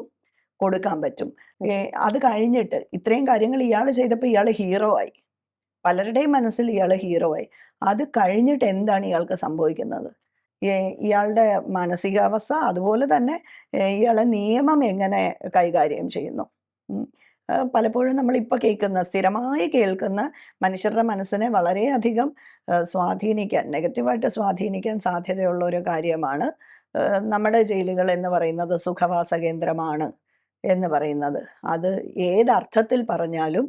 കൊടുക്കാൻ പറ്റും. അത് കഴിഞ്ഞിട്ട് ഇത്രയും കാര്യങ്ങൾ ഇയാൾ ചെയ്തപ്പോൾ ഇയാൾ ഹീറോ ആയി. പലരുടെയും മനസ്സിൽ ഇയാൾ ഹീറോ ആയി. അത് കഴിഞ്ഞിട്ട് എന്താണ് ഇയാൾക്ക് സംഭവിക്കുന്നത്? ഇയാളുടെ മാനസികാവസ്ഥ അതുപോലെ തന്നെ ഇയാളെ നിയമം എങ്ങനെ കൈകാര്യം ചെയ്യുന്നു? പലപ്പോഴും നമ്മളിപ്പോൾ കേൾക്കുന്ന സ്ഥിരമായി കേൾക്കുന്ന മനുഷ്യരുടെ മനസ്സിനെ വളരെയധികം സ്വാധീനിക്കാൻ നെഗറ്റീവായിട്ട് സ്വാധീനിക്കാൻ സാധ്യതയുള്ള ഒരു കാര്യമാണ് നമ്മുടെ ജയിലുകൾ എന്ന് പറയുന്നത് സുഖവാസ കേന്ദ്രമാണ് എന്ന് പറയുന്നത്. അത് ഏതർത്ഥത്തിൽ പറഞ്ഞാലും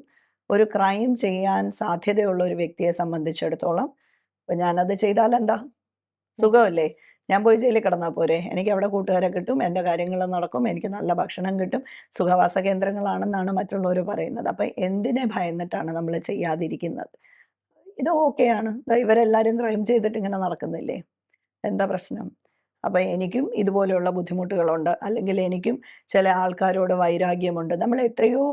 ഒരു ക്രൈം ചെയ്യാൻ സാധ്യതയുള്ള ഒരു വ്യക്തിയെ സംബന്ധിച്ചിടത്തോളം ഇപ്പം ഞാനത് ചെയ്താൽ എന്താ? സുഖമല്ലേ? ഞാൻ പോയി ജയിലിൽ കിടന്നാൽ പോരെ? എനിക്ക് അവിടെ കൂട്ടുകാരെ കിട്ടും എന്റെ കാര്യങ്ങൾ നടക്കും എനിക്ക് നല്ല ഭക്ഷണം കിട്ടും സുഖവാസ കേന്ദ്രങ്ങളാണെന്നാണ് മറ്റുള്ളവർ പറയുന്നത്. അപ്പം എന്തിനെ ഭയന്നിട്ടാണ് നമ്മൾ ചെയ്യാതിരിക്കുന്നത്? ഇത് ഓക്കെയാണ്. ഇവരെല്ലാവരും ക്രൈം ചെയ്തിട്ട് ഇങ്ങനെ നടക്കുന്നില്ലേ? എന്താ പ്രശ്നം? അപ്പം എനിക്കും ഇതുപോലെയുള്ള ബുദ്ധിമുട്ടുകളുണ്ട്. അല്ലെങ്കിൽ എനിക്കും ചില ആൾക്കാരോട് വൈരാഗ്യമുണ്ട്. നമ്മൾ എത്രയോ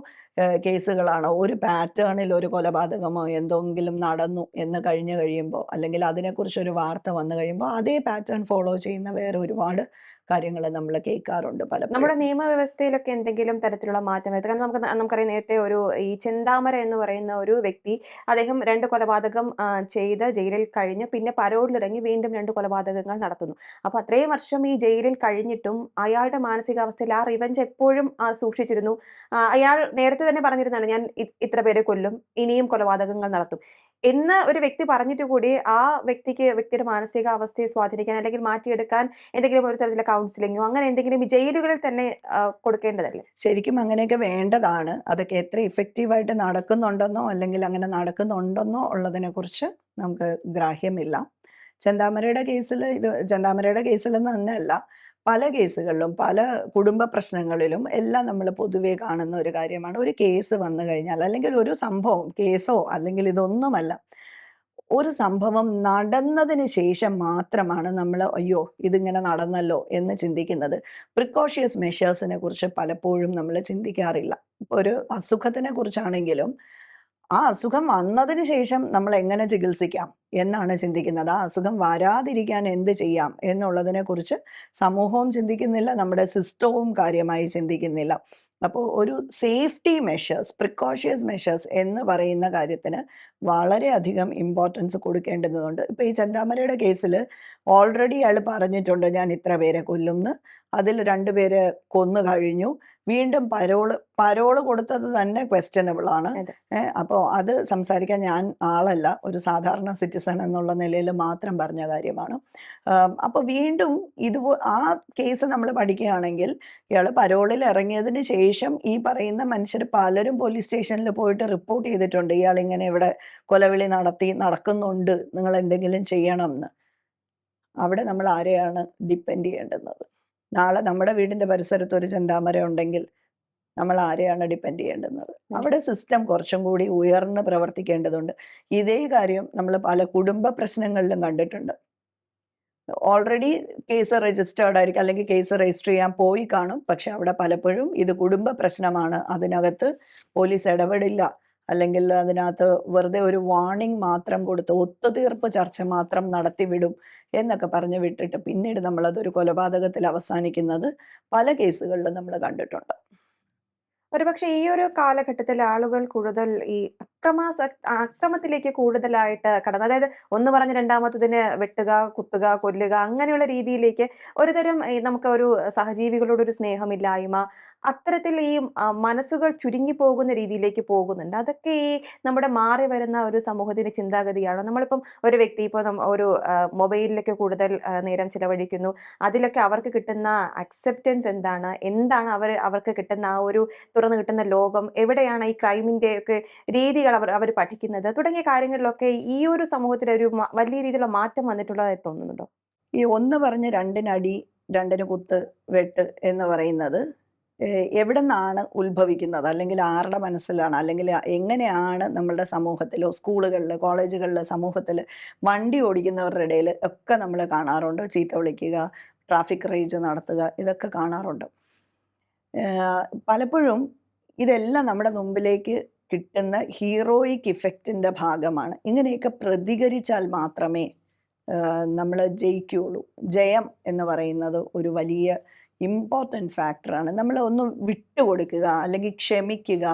കേസുകളാണ്. ഒരു പാറ്റേണിൽ ഒരു കൊലപാതകമോ എന്തെങ്കിലും നടന്നു എന്ന് കഴിഞ്ഞു കഴിയുമ്പോൾ അല്ലെങ്കിൽ അതിനെക്കുറിച്ചൊരു വാർത്ത വന്നു കഴിയുമ്പോൾ അതേ പാറ്റേൺ ഫോളോ ചെയ്യുന്ന വേറെ ഒരുപാട് കാര്യങ്ങൾ നമ്മൾ കേൾക്കാറുണ്ട് പല നമ്മുടെ നിയമവ്യവസ്ഥയിലൊക്കെ എന്തെങ്കിലും തരത്തിലുള്ള മാറ്റം വരുത്തുക കാരണം നമുക്ക് നമുക്കറിയാം നേരത്തെ ഒരു ഈ ചെന്താമര എന്ന് പറയുന്ന ഒരു വ്യക്തി അദ്ദേഹം രണ്ട് കൊലപാതകം ചെയ്ത് ജയിലിൽ കഴിഞ്ഞ് പിന്നെ പരോളിലിറങ്ങി വീണ്ടും രണ്ട് കൊലപാതകങ്ങൾ നടത്തുന്നു. അപ്പൊ അത്രയും വർഷം ഈ ജയിലിൽ കഴിഞ്ഞിട്ടും അയാളുടെ മാനസികാവസ്ഥയിൽ ആ റിവഞ്ച് എപ്പോഴും സൂക്ഷിച്ചിരുന്നു. അയാൾ നേരത്തെ തന്നെ പറഞ്ഞിരുന്നാണ് ഞാൻ ഇത്ര പേരെ കൊല്ലും ഇനിയും കൊലപാതകങ്ങൾ നടത്തും. എന്ന് ഒരു വ്യക്തി പറഞ്ഞിട്ട് കൂടി ആ വ്യക്തിക്ക് വ്യക്തിയുടെ മാനസികാവസ്ഥയെ സ്വാധീനിക്കാൻ അല്ലെങ്കിൽ മാറ്റിയെടുക്കാൻ എന്തെങ്കിലും ഒരു തരത്തിലുള്ള കൗൺസിലിങ്ങോ അങ്ങനെ എന്തെങ്കിലും ജയിലുകളിൽ തന്നെ കൊടുക്കേണ്ടതല്ലേ? ശരിക്കും അങ്ങനെയൊക്കെ വേണ്ടതാണ്. അതൊക്കെ എത്ര ഇഫക്റ്റീവായിട്ട് നടക്കുന്നുണ്ടെന്നോ അല്ലെങ്കിൽ അങ്ങനെ നടക്കുന്നുണ്ടെന്നോ ഉള്ളതിനെക്കുറിച്ച് നമുക്ക് ഗ്രാഹ്യമില്ല. ചെന്താമരയുടെ കേസിൽ ഇത് ചെന്താമരയുടെ കേസിൽ തന്നെയല്ല പല കേസുകളിലും പല കുടുംബ പ്രശ്നങ്ങളിലും എല്ലാം നമ്മൾ പൊതുവെ കാണുന്ന ഒരു കാര്യമാണ്. ഒരു കേസ് വന്നു കഴിഞ്ഞാൽ അല്ലെങ്കിൽ ഒരു സംഭവം കേസോ അല്ലെങ്കിൽ ഇതൊന്നുമല്ല ഒരു സംഭവം നടന്നതിന് ശേഷം മാത്രമാണ് നമ്മൾ അയ്യോ ഇതിങ്ങനെ നടന്നല്ലോ എന്ന് ചിന്തിക്കുന്നത്. പ്രിക്കോഷ്യസ് മെഷേഴ്സിനെ കുറിച്ച് പലപ്പോഴും നമ്മൾ ചിന്തിക്കാറില്ല. ഇപ്പോൾ ഒരു അസുഖത്തിനെ കുറിച്ചാണെങ്കിലും ആ അസുഖം വന്നതിന് ശേഷം നമ്മൾ എങ്ങനെ ചികിത്സിക്കാം എന്നാണ് ചിന്തിക്കുന്നത്. ആ അസുഖം വരാതിരിക്കാൻ എന്ത് ചെയ്യാം എന്നുള്ളതിനെ കുറിച്ച് സമൂഹവും ചിന്തിക്കുന്നില്ല നമ്മുടെ സിസ്റ്റവും കാര്യമായി ചിന്തിക്കുന്നില്ല. അപ്പോൾ ഒരു സേഫ്റ്റി മെഷേഴ്സ് പ്രിക്കോഷ്യസ് മെഷേഴ്സ് എന്ന് പറയുന്ന കാര്യത്തിന് വളരെയധികം ഇമ്പോർട്ടൻസ് കൊടുക്കേണ്ടതുണ്ട്. ഇപ്പോൾ ഈ ചെന്താമരയുടെ കേസിൽ ഓൾറെഡി അയാൾ പറഞ്ഞിട്ടുണ്ട് ഞാൻ ഇത്ര പേരെ കൊല്ലുമെന്ന് അതിൽ രണ്ടുപേരെ കൊന്നു കഴിഞ്ഞു. വീണ്ടും പരോൾ പരോൾ കൊടുത്തത് തന്നെ ക്വസ്റ്റ്യനബിൾ ആണ്. അപ്പോൾ അത് സംസാരിക്കാൻ ഞാൻ ആളല്ല ഒരു സാധാരണ സിറ്റിസൺ എന്നുള്ള നിലയിൽ മാത്രം പറഞ്ഞ കാര്യമാണ്. അപ്പോൾ വീണ്ടും ഇത് ആ കേസ് നമ്മൾ പഠിക്കുകയാണെങ്കിൽ ഇയാൾ പരോളിൽ ഇറങ്ങിയതിന് ശേഷം ഈ പറയുന്ന മനുഷ്യർ പലരും പോലീസ് സ്റ്റേഷനിൽ പോയിട്ട് റിപ്പോർട്ട് ചെയ്തിട്ടുണ്ട് ഇയാൾ ഇങ്ങനെ ഇവിടെ കൊലവിളി നടത്തി നടക്കുന്നുണ്ട് നിങ്ങൾ എന്തെങ്കിലും ചെയ്യണം എന്ന് അവിടെ നമ്മൾ ആരെയാണ് ഡിപ്പെൻഡ് ചെയ്യേണ്ടുന്നത്? നാളെ നമ്മുടെ വീടിന്റെ പരിസരത്ത് ഒരു ചെന്താമര ഉണ്ടെങ്കിൽ നമ്മൾ ആരെയാണ് ഡിപ്പെൻഡ് ചെയ്യേണ്ടുന്നത്? അവിടെ സിസ്റ്റം കുറച്ചും കൂടി ഉയർന്ന് പ്രവർത്തിക്കേണ്ടതുണ്ട്. ഇതേ കാര്യം നമ്മൾ പല കുടുംബ പ്രശ്നങ്ങളിലും കണ്ടിട്ടുണ്ട്. ഓൾറെഡി കേസ് രജിസ്റ്റേർഡ് ആയിരിക്കും. അല്ലെങ്കിൽ കേസ് രജിസ്റ്റർ ചെയ്യാൻ പോയി കാണും. പക്ഷെ അവിടെ പലപ്പോഴും ഇത് കുടുംബ പ്രശ്നമാണ്. അതിനകത്ത് പോലീസ് ഇടപെടില്ല. അല്ലെങ്കിൽ അതിനകത്ത് വെറുതെ ഒരു വാർണിംഗ് മാത്രം കൊടുത്ത് ഒത്തുതീർപ്പ് ചർച്ച മാത്രം നടത്തി വിടും എന്നൊക്കെ പറഞ്ഞ് വിട്ടിട്ട് പിന്നീട് നമ്മളതൊരു കൊലപാതകത്തിൽ അവസാനിക്കുന്നത് പല കേസുകളിലും നമ്മൾ കണ്ടിട്ടുണ്ട്. ഒരുപക്ഷെ ഈ ഒരു കാലഘട്ടത്തിൽ ആളുകൾ കൂടുതൽ ഈ അക്രമാസ അക്രമത്തിലേക്ക് കൂടുതലായിട്ട് കടന്നു. അതായത് ഒന്ന് പറഞ്ഞ് രണ്ടാമത്തതിന് വെട്ടുക കുത്തുക കൊല്ലുക അങ്ങനെയുള്ള രീതിയിലേക്ക് ഒരുതരം നമുക്ക് ഒരു സഹജീവികളോടൊരു സ്നേഹമില്ലായ്മ അത്തരത്തിൽ ഈ മനസ്സുകൾ ചുരുങ്ങി പോകുന്ന രീതിയിലേക്ക് പോകുന്നുണ്ട്. അതൊക്കെ ഈ നമ്മുടെ മാറി വരുന്ന ഒരു സമൂഹത്തിന്റെ ചിന്താഗതിയാണ്? നമ്മളിപ്പം ഒരു വ്യക്തി ഇപ്പോൾ ഒരു മൊബൈലിലൊക്കെ കൂടുതൽ നേരം ചിലവഴിക്കുന്നു. അതിലൊക്കെ അവർക്ക് കിട്ടുന്ന അക്സെപ്റ്റൻസ് എന്താണ്? എന്താണ് അവർ അവർക്ക് കിട്ടുന്ന ആ ഒരു തുറന്നു കിട്ടുന്ന ലോകം? എവിടെയാണ് ഈ ക്രൈമിന്റെ ഒക്കെ രീതികൾ അവർ അവർ പഠിക്കുന്നത്. തുടങ്ങിയ കാര്യങ്ങളിലൊക്കെ ഈ ഒരു സമൂഹത്തിൽ ഒരു വലിയ രീതിയിലുള്ള മാറ്റം വന്നിട്ടുള്ളതായി തോന്നുന്നുണ്ടോ? ഈ ഒന്ന് പറഞ്ഞ് രണ്ടിനടി രണ്ടിന് കുത്ത് വെട്ട് എന്ന് പറയുന്നത് എവിടെ നിന്നാണ് ഉത്ഭവിക്കുന്നത്? അല്ലെങ്കിൽ ആരുടെ മനസ്സിലാണ്? അല്ലെങ്കിൽ എങ്ങനെയാണ് നമ്മളുടെ സമൂഹത്തിലോ സ്കൂളുകളിൽ കോളേജുകളിൽ സമൂഹത്തിൽ വണ്ടി ഓടിക്കുന്നവരുടെ ഇടയിൽ ഒക്കെ നമ്മൾ കാണാറുണ്ട്. ചീത്ത വിളിക്കുക ട്രാഫിക് റേജ് നടത്തുക ഇതൊക്കെ കാണാറുണ്ട്. പലപ്പോഴും ഇതെല്ലാം നമ്മുടെ മുമ്പിലേക്ക് കിട്ടുന്ന ഹീറോയിക് ഇഫക്റ്റിന്റെ ഭാഗമാണ്. ഇങ്ങനെയൊക്കെ പ്രതികരിച്ചാൽ മാത്രമേ നമ്മൾ ജയിക്കുകയുള്ളൂ. ജയം എന്ന് പറയുന്നത് ഒരു വലിയ ഇമ്പോർട്ടന്റ് ഫാക്ടറാണ് നമ്മൾ ഒന്ന് വിട്ടുകൊടുക്കുക അല്ലെങ്കിൽ ക്ഷമിക്കുക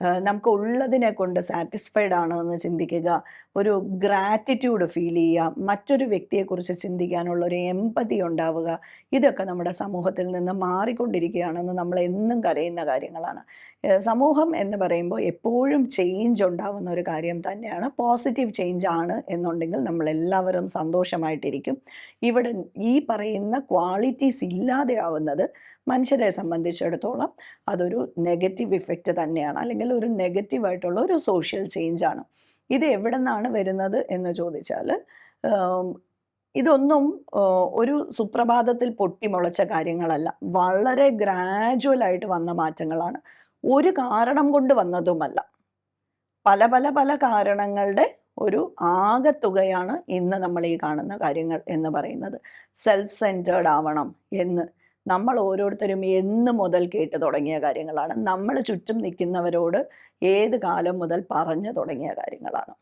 നമുക്ക് ഉള്ളതിനെ കൊണ്ട് സാറ്റിസ്ഫൈഡ് ആണോ എന്ന് ചിന്തിക്കുക ഒരു ഗ്രാറ്റിറ്റ്യൂഡ് ഫീൽ ചെയ്യുക മറ്റൊരു വ്യക്തിയെക്കുറിച്ച് ചിന്തിക്കാനുള്ള ഒരു എമ്പതി ഉണ്ടാവുക ഇതൊക്കെ നമ്മുടെ സമൂഹത്തിൽ നിന്ന് മാറിക്കൊണ്ടിരിക്കുകയാണെന്ന് നമ്മൾ എന്നും കരയുന്ന കാര്യങ്ങളാണ്. സമൂഹം എന്ന് പറയുമ്പോൾ എപ്പോഴും ചേഞ്ച് ഉണ്ടാവുന്ന ഒരു കാര്യം തന്നെയാണ്. പോസിറ്റീവ് ചേഞ്ച് ആണ് എന്നുണ്ടെങ്കിൽ നമ്മളെല്ലാവരും സന്തോഷമായിട്ടിരിക്കും. ഇവിടെ ഈ പറയുന്ന ക്വാളിറ്റീസ് ഇല്ലാതെയാവുന്നത് മനുഷ്യരെ സംബന്ധിച്ചിടത്തോളം അതൊരു നെഗറ്റീവ് ഇഫക്റ്റ് തന്നെയാണ്. അല്ലെങ്കിൽ ഒരു നെഗറ്റീവായിട്ടുള്ള ഒരു സോഷ്യൽ ചേഞ്ചാണ് ഇത് എവിടെ നിന്നാണ് വരുന്നത് എന്ന് ചോദിച്ചാൽ ഇതൊന്നും ഒരു സുപ്രഭാതത്തിൽ പൊട്ടിമുളച്ച കാര്യങ്ങളല്ല. വളരെ ഗ്രാജുവലായിട്ട് വന്ന മാറ്റങ്ങളാണ്. ഒരു കാരണം കൊണ്ട് വന്നതുമല്ല. പല പല പല കാരണങ്ങളുടെ ഒരു ആകത്തുകയാണ് ഇന്ന് നമ്മൾ ഈ കാണുന്ന കാര്യങ്ങൾ എന്ന് പറയുന്നത്. സെൽഫ് സെന്റേർഡ് ആവണം എന്ന്. നമ്മൾ ഓരോരുത്തരും എന്ന് മുതൽ കേട്ട് തുടങ്ങിയ കാര്യങ്ങളാണ്. നമ്മൾ ചുറ്റും നിൽക്കുന്നവരോട് ഏത് കാലം മുതൽ പറഞ്ഞു തുടങ്ങിയ കാര്യങ്ങളാണ്.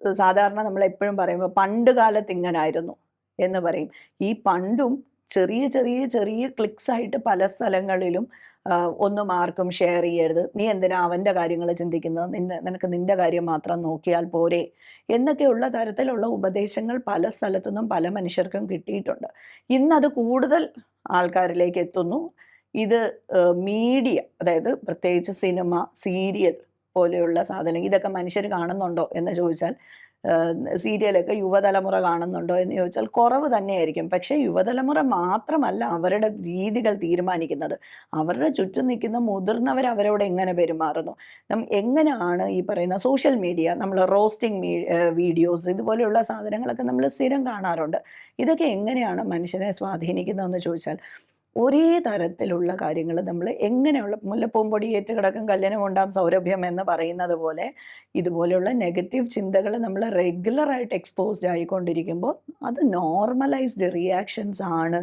സാധാരണ നമ്മൾ എപ്പോഴും പറയുമ്പോൾ പണ്ട് കാലത്ത് ഇങ്ങനായിരുന്നു എന്ന് പറയും. ഈ പണ്ടും ചെറിയ ചെറിയ ചെറിയ ക്ലിക്സ് ആയിട്ട് പല സ്ഥലങ്ങളിലും ഒന്നും ആർക്കും ഷെയർ ചെയ്യരുത്. നീ എന്തിനാ അവന്റെ കാര്യങ്ങൾ ചിന്തിക്കുന്നത്? നിന്നെ നിനക്ക് നിന്റെ കാര്യം മാത്രം നോക്കിയാൽ പോരെ. എന്നൊക്കെയുള്ള തരത്തിലുള്ള ഉപദേശങ്ങൾ പല സ്ഥലത്തുനിന്നും പല മനുഷ്യർക്കും കിട്ടിയിട്ടുണ്ട്. ഇന്നത് കൂടുതൽ ആൾക്കാരിലേക്ക് എത്തുന്നു. ഇത് മീഡിയ അതായത് പ്രത്യേകിച്ച് സിനിമ സീരിയൽ പോലെയുള്ള സാധനം ഇതൊക്കെ മനുഷ്യർ കാണുന്നുണ്ടോ എന്ന് ചോദിച്ചാൽ സീരിയലൊക്കെ യുവതലമുറ കാണുന്നുണ്ടോ എന്ന് ചോദിച്ചാൽ കുറവ് തന്നെയായിരിക്കും. പക്ഷേ യുവതലമുറ മാത്രമല്ല അവരുടെ രീതികൾ തീരുമാനിക്കുന്നത്. അവരുടെ ചുറ്റും നിൽക്കുന്ന മുതിർന്നവർ അവരോട് എങ്ങനെ പെരുമാറുന്നു? എങ്ങനെയാണ് ഈ പറയുന്ന സോഷ്യൽ മീഡിയ നമ്മൾ റോസ്റ്റിംഗ് വീഡിയോസ് ഇതുപോലെയുള്ള സാധനങ്ങളൊക്കെ നമ്മൾ സ്ഥിരം കാണാറുണ്ട്. ഇതൊക്കെ എങ്ങനെയാണ് മനുഷ്യനെ സ്വാധീനിക്കുന്നതെന്ന് ചോദിച്ചാൽ ഒരേ തരത്തിലുള്ള കാര്യങ്ങൾ നമ്മൾ എങ്ങനെയുള്ള മുല്ലപ്പൂമ്പൊടി ഏറ്റുകിടക്കും കല്യാണം ഉണ്ടാം സൗരഭ്യം എന്ന് പറയുന്നത് പോലെ ഇതുപോലെയുള്ള നെഗറ്റീവ് ചിന്തകൾ നമ്മൾ റെഗുലറായിട്ട് എക്സ്പോസ്ഡ് ആയിക്കൊണ്ടിരിക്കുമ്പോൾ അത് നോർമലൈസ്ഡ് റിയാക്ഷൻസ് ആണ്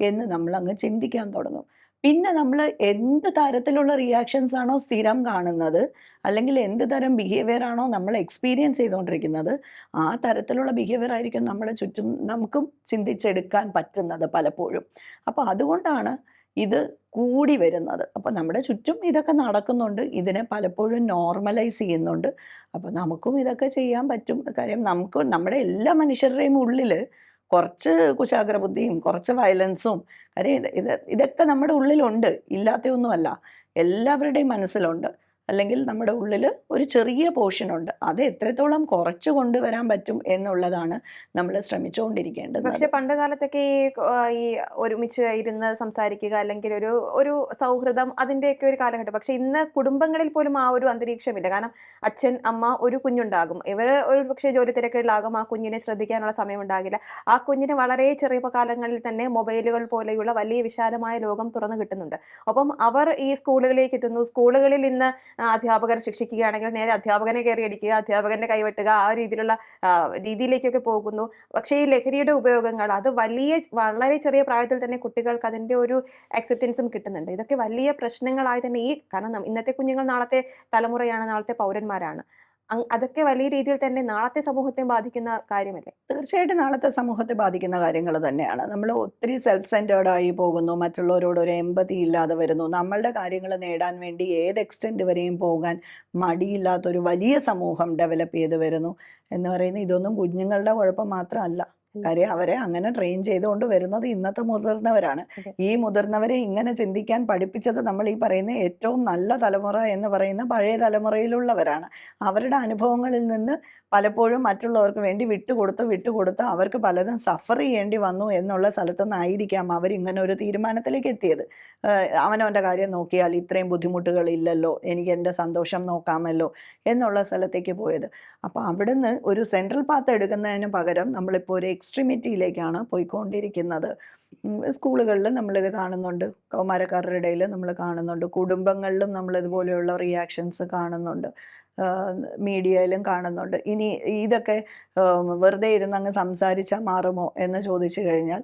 എന്ന് നമ്മൾ അങ്ങ് ചിന്തിക്കാൻ തുടങ്ങും. പിന്നെ നമ്മൾ എന്ത് തരത്തിലുള്ള റിയാക്ഷൻസ് ആണോ സ്ഥിരം കാണുന്നത്? അല്ലെങ്കിൽ എന്ത് തരം ബിഹേവിയർ ആണോ നമ്മൾ എക്സ്പീരിയൻസ് ചെയ്തുകൊണ്ടിരിക്കുന്നത്? ആ തരത്തിലുള്ള ബിഹേവിയർ ആയിരിക്കും നമ്മുടെ ചുറ്റും നമുക്കും ചിന്തിച്ചെടുക്കാൻ പറ്റുന്നത് പലപ്പോഴും. അപ്പോൾ അതുകൊണ്ടാണ് ഇത് കൂടി വരുന്നത്. അപ്പോൾ നമ്മുടെ ചുറ്റും ഇതൊക്കെ നടക്കുന്നുണ്ട്. ഇതിനെ പലപ്പോഴും നോർമലൈസ് ചെയ്യുന്നുണ്ട്. അപ്പോൾ നമുക്കും ഇതൊക്കെ ചെയ്യാൻ പറ്റും. കാര്യം നമുക്ക് നമ്മുടെ എല്ലാ മനുഷ്യരുടെയും ഉള്ളിൽ കുറച്ച് കുശാഗ്ര ബുദ്ധിയും കുറച്ച് വയലൻസും കാര്യം ഇത് ഇത് ഇതൊക്കെ നമ്മുടെ ഉള്ളിലുണ്ട്. ഇല്ലാത്തതൊന്നുമല്ല. എല്ലാവരുടെയും മനസ്സിലുണ്ട്. അല്ലെങ്കിൽ നമ്മുടെ ഉള്ളിൽ ഒരു ചെറിയ പോർഷനുണ്ട് അത് എത്രത്തോളം കുറച്ച് കൊണ്ടുവരാൻ പറ്റും എന്നുള്ളതാണ് നമ്മൾ ശ്രമിച്ചുകൊണ്ടിരിക്കേണ്ടത് പക്ഷെ പണ്ട് കാലത്തൊക്കെ ഈ ഈ ഒരുമിച്ച് ഇരുന്ന് സംസാരിക്കുക അല്ലെങ്കിൽ ഒരു ഒരു സൗഹൃദം അതിന്റെയൊക്കെ ഒരു കാലഘട്ടം. പക്ഷെ ഇന്ന് കുടുംബങ്ങളിൽ പോലും ആ ഒരു അന്തരീക്ഷമില്ല. കാരണം അച്ഛൻ അമ്മ ഒരു കുഞ്ഞുണ്ടാകും. ഇവർ ഒരു പക്ഷേ ജോലി തിരക്കുകളിലാകും ആ കുഞ്ഞിനെ ശ്രദ്ധിക്കാനുള്ള സമയമുണ്ടാകില്ല. ആ കുഞ്ഞിന് വളരെ ചെറിയ കാലങ്ങളിൽ തന്നെ മൊബൈലുകൾ പോലെയുള്ള വലിയ വിശാലമായ ലോകം തുറന്നു കിട്ടുന്നുണ്ട്. അപ്പം അവർ ഈ സ്കൂളുകളിലേക്ക് എത്തുന്നു. സ്കൂളുകളിൽ ഇന്ന് അധ്യാപകർ ശിക്ഷിക്കുകയാണെങ്കിൽ നേരെ അധ്യാപകനെ കയറി അടിക്കുക അധ്യാപകന്റെ കൈവെട്ടുക ആ രീതിയിലുള്ള രീതിയിലേക്കൊക്കെ പോകുന്നു. പക്ഷേ ഈ ലഹരിയുടെ ഉപയോഗങ്ങൾ അത് വലിയ വളരെ ചെറിയ പ്രായത്തിൽ തന്നെ കുട്ടികൾക്ക് അതിന്റെ ഒരു അക്സെപ്റ്റൻസും കിട്ടുന്നുണ്ട്. ഇതൊക്കെ വലിയ പ്രശ്നങ്ങളായി തന്നെ ഈ കാരണം ഇന്നത്തെ കുഞ്ഞുങ്ങൾ നാളത്തെ തലമുറയാണ് നാളത്തെ പൗരന്മാരാണ്. അതൊക്കെ വലിയ രീതിയിൽ തന്നെ നാളത്തെ സമൂഹത്തെ ബാധിക്കുന്ന കാര്യമല്ലേ? തീർച്ചയായിട്ടും നാളത്തെ സമൂഹത്തെ ബാധിക്കുന്ന കാര്യങ്ങൾ തന്നെയാണ്. നമ്മൾ ഒത്തിരി സെൽഫ് സെന്റേർഡായി പോകുന്നു മറ്റുള്ളവരോട് ഒരു എമ്പതി ഇല്ലാതെ വരുന്നു. നമ്മളുടെ കാര്യങ്ങൾ നേടാൻ വേണ്ടി ഏത് എക്സ്റ്റെന്റ് വരെയും പോകാൻ മടിയില്ലാത്തൊരു വലിയ സമൂഹം ഡെവലപ്പ് ചെയ്ത് വരുന്നു എന്ന് പറയുന്നത് ഇതൊന്നും കുഞ്ഞുങ്ങളുടെ കുഴപ്പം മാത്രമല്ല. കാര്യം അവരെ അങ്ങനെ ട്രെയിൻ ചെയ്തുകൊണ്ട് വരുന്നത് ഇന്നത്തെ മുതിർന്നവരാണ്. ഈ മുതിർന്നവരെ ഇങ്ങനെ ചിന്തിക്കാൻ പഠിപ്പിച്ചത് നമ്മൾ ഈ പറയുന്ന ഏറ്റവും നല്ല തലമുറ എന്ന് പറയുന്ന പഴയ തലമുറയിലുള്ളവരാണ്. അവരുടെ അനുഭവങ്ങളിൽ നിന്ന് പലപ്പോഴും മറ്റുള്ളവർക്ക് വേണ്ടി വിട്ടുകൊടുത്ത് വിട്ടുകൊടുത്ത് അവർക്ക് പലതും സഫർ ചെയ്യേണ്ടി വന്നു എന്നുള്ള സ്ഥലത്തു നിന്നായിരിക്കാം ഇങ്ങനെ ഒരു തീരുമാനത്തിലേക്ക് എത്തിയത്. അവനവന്റെ കാര്യം നോക്കിയാൽ ഇത്രയും ബുദ്ധിമുട്ടുകളില്ലല്ലോ എനിക്ക് എന്റെ സന്തോഷം നോക്കാമല്ലോ എന്നുള്ള സ്ഥലത്തേക്ക് പോയത്. അപ്പോൾ അവിടുന്ന് ഒരു സെൻട്രൽ പാത്ത് എടുക്കുന്നതിന് പകരം നമ്മളിപ്പോൾ ഒരു എക്സ്ട്രീമിറ്റിയിലേക്കാണ് പോയിക്കൊണ്ടിരിക്കുന്നത്. സ്കൂളുകളിൽ നമ്മളിത് കാണുന്നുണ്ട്. കൗമാരക്കാരുടെ ഇടയിൽ നമ്മൾ കാണുന്നുണ്ട്. കുടുംബങ്ങളിലും നമ്മൾ ഇതുപോലെയുള്ള റിയാക്ഷൻസ് കാണുന്നുണ്ട് മീഡിയയിലും കാണുന്നുണ്ട്. ഇനി ഇതൊക്കെ വെറുതെ ഇരുന്ന് അങ്ങ് സംസാരിച്ചാൽ മാറുമോ എന്ന് ചോദിച്ചു കഴിഞ്ഞാൽ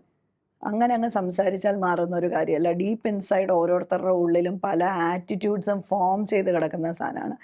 അങ്ങനെ അങ്ങ് സംസാരിച്ചാൽ മാറുന്ന ഒരു കാര്യമല്ല. ഡീപ്പ് ഇൻസൈഡ് ഓരോരുത്തരുടെ ഉള്ളിലും പല ആറ്റിറ്റ്യൂഡ്സും ഫോം ചെയ്ത് കിടക്കുന്ന സാധനമാണ്.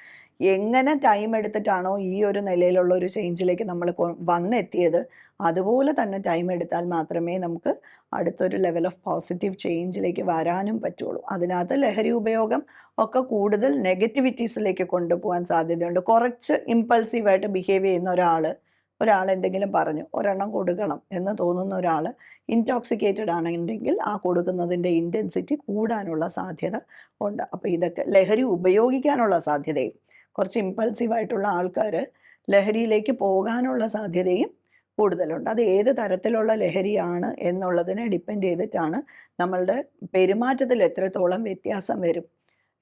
എങ്ങനെ ടൈം എടുത്തിട്ടാണോ ഈ ഒരു നിലയിലുള്ള ഒരു ചേഞ്ചിലേക്ക് നമ്മൾ വന്നെത്തിയത്? അതുപോലെ തന്നെ ടൈം എടുത്താൽ മാത്രമേ നമുക്ക് അടുത്തൊരു ലെവൽ ഓഫ് പോസിറ്റീവ് ചേഞ്ചിലേക്ക് വരാനും പറ്റുള്ളൂ. അതിനകത്ത് ലഹരി ഉപയോഗം ഒക്കെ കൂടുതൽ നെഗറ്റിവിറ്റീസിലേക്ക് കൊണ്ടുപോകാൻ സാധ്യതയുണ്ട്. കുറച്ച് ഇമ്പൾസീവായിട്ട് ബിഹേവ് ചെയ്യുന്ന ഒരാൾ ഒരാൾ എന്തെങ്കിലും പറഞ്ഞു ഒരെണ്ണം കൊടുക്കണം എന്ന് തോന്നുന്ന ഒരാൾ ഇൻടോക്സിക്കേറ്റഡ് ആണെന്നുണ്ടെങ്കിൽ ആ കൊടുക്കുന്നതിന്റെ ഇന്റൻസിറ്റി കൂടാനുള്ള സാധ്യത ഉണ്ട്. അപ്പോൾ ഇതൊക്കെ ലഹരി ഉപയോഗിക്കാനുള്ള സാധ്യതയും കുറച്ച് ഇമ്പൾസീവായിട്ടുള്ള ആൾക്കാർ ലഹരിയിലേക്ക് പോകാനുള്ള സാധ്യതയും കൂടുതലുണ്ട്. അത് ഏത് തരത്തിലുള്ള ലഹരിയാണ് എന്നുള്ളതിനെ ഡിപ്പെൻഡ് ചെയ്തിട്ടാണ് നമ്മളുടെ പെരുമാറ്റത്തിൽ എത്രത്തോളം വ്യത്യാസം വരും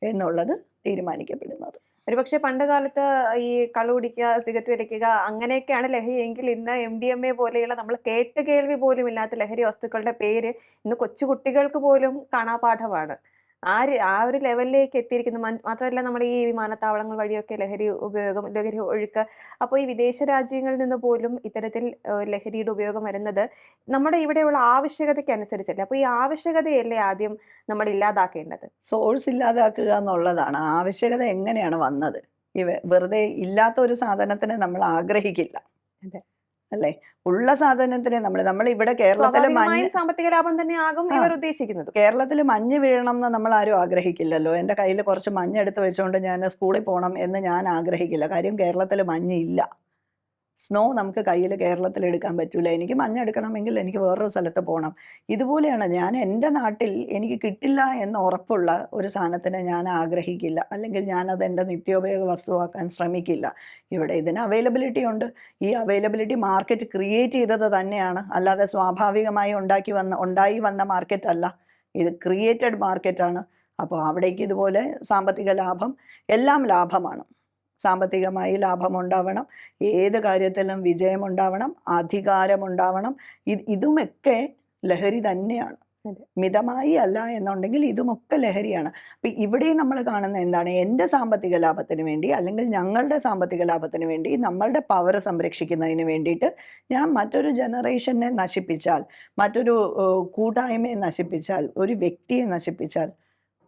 എന്നുള്ളത് തീരുമാനിക്കപ്പെടുന്നത്. ഒരുപക്ഷെ പണ്ട് കാലത്ത് ഈ കള്ളു കുടിക്കുക സിഗരറ്റ് വലിക്കുക അങ്ങനെയൊക്കെയാണ് ലഹരി. എങ്കിൽ ഇന്ന് എം ഡി എം എ പോലെയുള്ള നമ്മൾ കേട്ട് കേൾവി പോലും ഇല്ലാത്ത ലഹരി വസ്തുക്കളുടെ പേര് ഇന്ന് കൊച്ചു കുട്ടികൾക്ക് പോലും കാണാപാഠമാണ്. ആ ആ ഒരു ലെവലിലേക്ക് എത്തിയിരിക്കുന്നു. മാത്രമല്ല നമ്മുടെ ഈ വിമാനത്താവളങ്ങൾ വഴിയൊക്കെ ലഹരി ഉപയോഗം ലഹരി ഒഴുക്ക് അപ്പോൾ ഈ വിദേശ രാജ്യങ്ങളിൽ നിന്ന് പോലും ഇത്തരത്തിൽ ലഹരിയുടെ ഉപയോഗം വരുന്നത് നമ്മുടെ ഇവിടെയുള്ള ആവശ്യകതയ്ക്ക് അനുസരിച്ചല്ലേ അപ്പോൾ ഈ ആവശ്യകതയല്ലേ ആദ്യം നമ്മൾ ഇല്ലാതാക്കേണ്ടത്? സോഴ്സ് ഇല്ലാതാക്കുക എന്നുള്ളതാണ്. ആവശ്യകത എങ്ങനെയാണ് വന്നത്? ഇവ വെറുതെ ഇല്ലാത്ത ഒരു സാധനത്തിന് നമ്മൾ ആഗ്രഹിക്കില്ല. അതെ. അല്ലേ? ഉള്ള സാധനത്തിന് നമ്മൾ നമ്മൾ ഇവിടെ കേരളത്തിലെ സാമ്പത്തിക ലാഭം തന്നെ ആകും ഇവർ ഉദ്ദേശിക്കുന്നത്. കേരളത്തിൽ മഞ്ഞ് വീഴണം എന്ന് നമ്മൾ ആരും ആഗ്രഹിക്കില്ലല്ലോ. എന്റെ കയ്യിൽ കുറച്ച് മഞ്ഞ് എടുത്ത് വെച്ചുകൊണ്ട് ഞാൻ സ്കൂളിൽ പോകണം എന്ന് ഞാൻ ആഗ്രഹിക്കില്ല. കാര്യം കേരളത്തിൽ മഞ്ഞില്ല സ്നോ നമുക്ക് കയ്യിൽ കേരളത്തിൽ എടുക്കാൻ പറ്റൂല. എനിക്ക് മഞ്ഞെടുക്കണമെങ്കിൽ എനിക്ക് വേറൊരു സ്ഥലത്ത് പോകണം ഇതുപോലെയാണ് ഞാൻ എന്റെ നാട്ടിൽ എനിക്ക് കിട്ടില്ല എന്ന് ഉറപ്പുള്ള ഒരു സാധനത്തിന് ഞാൻ ആഗ്രഹിക്കില്ല. അല്ലെങ്കിൽ ഞാനത് എന്റെ നിത്യോപയോഗ വസ്തുവാക്കാൻ ശ്രമിക്കില്ല. ഇവിടെ ഇതിന് അവൈലബിലിറ്റി ഉണ്ട്. ഈ അവൈലബിലിറ്റി മാർക്കറ്റ് ക്രിയേറ്റ് ചെയ്തത് തന്നെയാണ്. അല്ലാതെ സ്വാഭാവികമായി ഉണ്ടാക്കി വന്ന ഉണ്ടായി വന്ന മാർക്കറ്റ് അല്ല. ഇത് ക്രിയേറ്റഡ് മാർക്കറ്റാണ് അപ്പോൾ അവിടേക്ക് ഇതുപോലെ സാമ്പത്തിക ലാഭം എല്ലാം ലാഭമാണ്. സാമ്പത്തികമായി ലാഭമുണ്ടാവണം ഏത് കാര്യത്തിലും വിജയമുണ്ടാവണം അധികാരമുണ്ടാവണം. ഇത് ഇതുമൊക്കെ ലഹരി തന്നെയാണ്. മിതമായി അല്ല എന്നുണ്ടെങ്കിൽ ഇതുമൊക്കെ ലഹരിയാണ്. അപ്പം ഇവിടെ നമ്മൾ കാണുന്ന എന്താണ്? എന്റെ സാമ്പത്തിക ലാഭത്തിന് വേണ്ടി അല്ലെങ്കിൽ ഞങ്ങളുടെ സാമ്പത്തിക ലാഭത്തിന് വേണ്ടി നമ്മളുടെ പവർ സംരക്ഷിക്കുന്നതിന് വേണ്ടിയിട്ട് ഞാൻ മറ്റൊരു ജനറേഷനെ നശിപ്പിച്ചാൽ മറ്റൊരു കൂട്ടായ്മയെ നശിപ്പിച്ചാൽ ഒരു വ്യക്തിയെ നശിപ്പിച്ചാൽ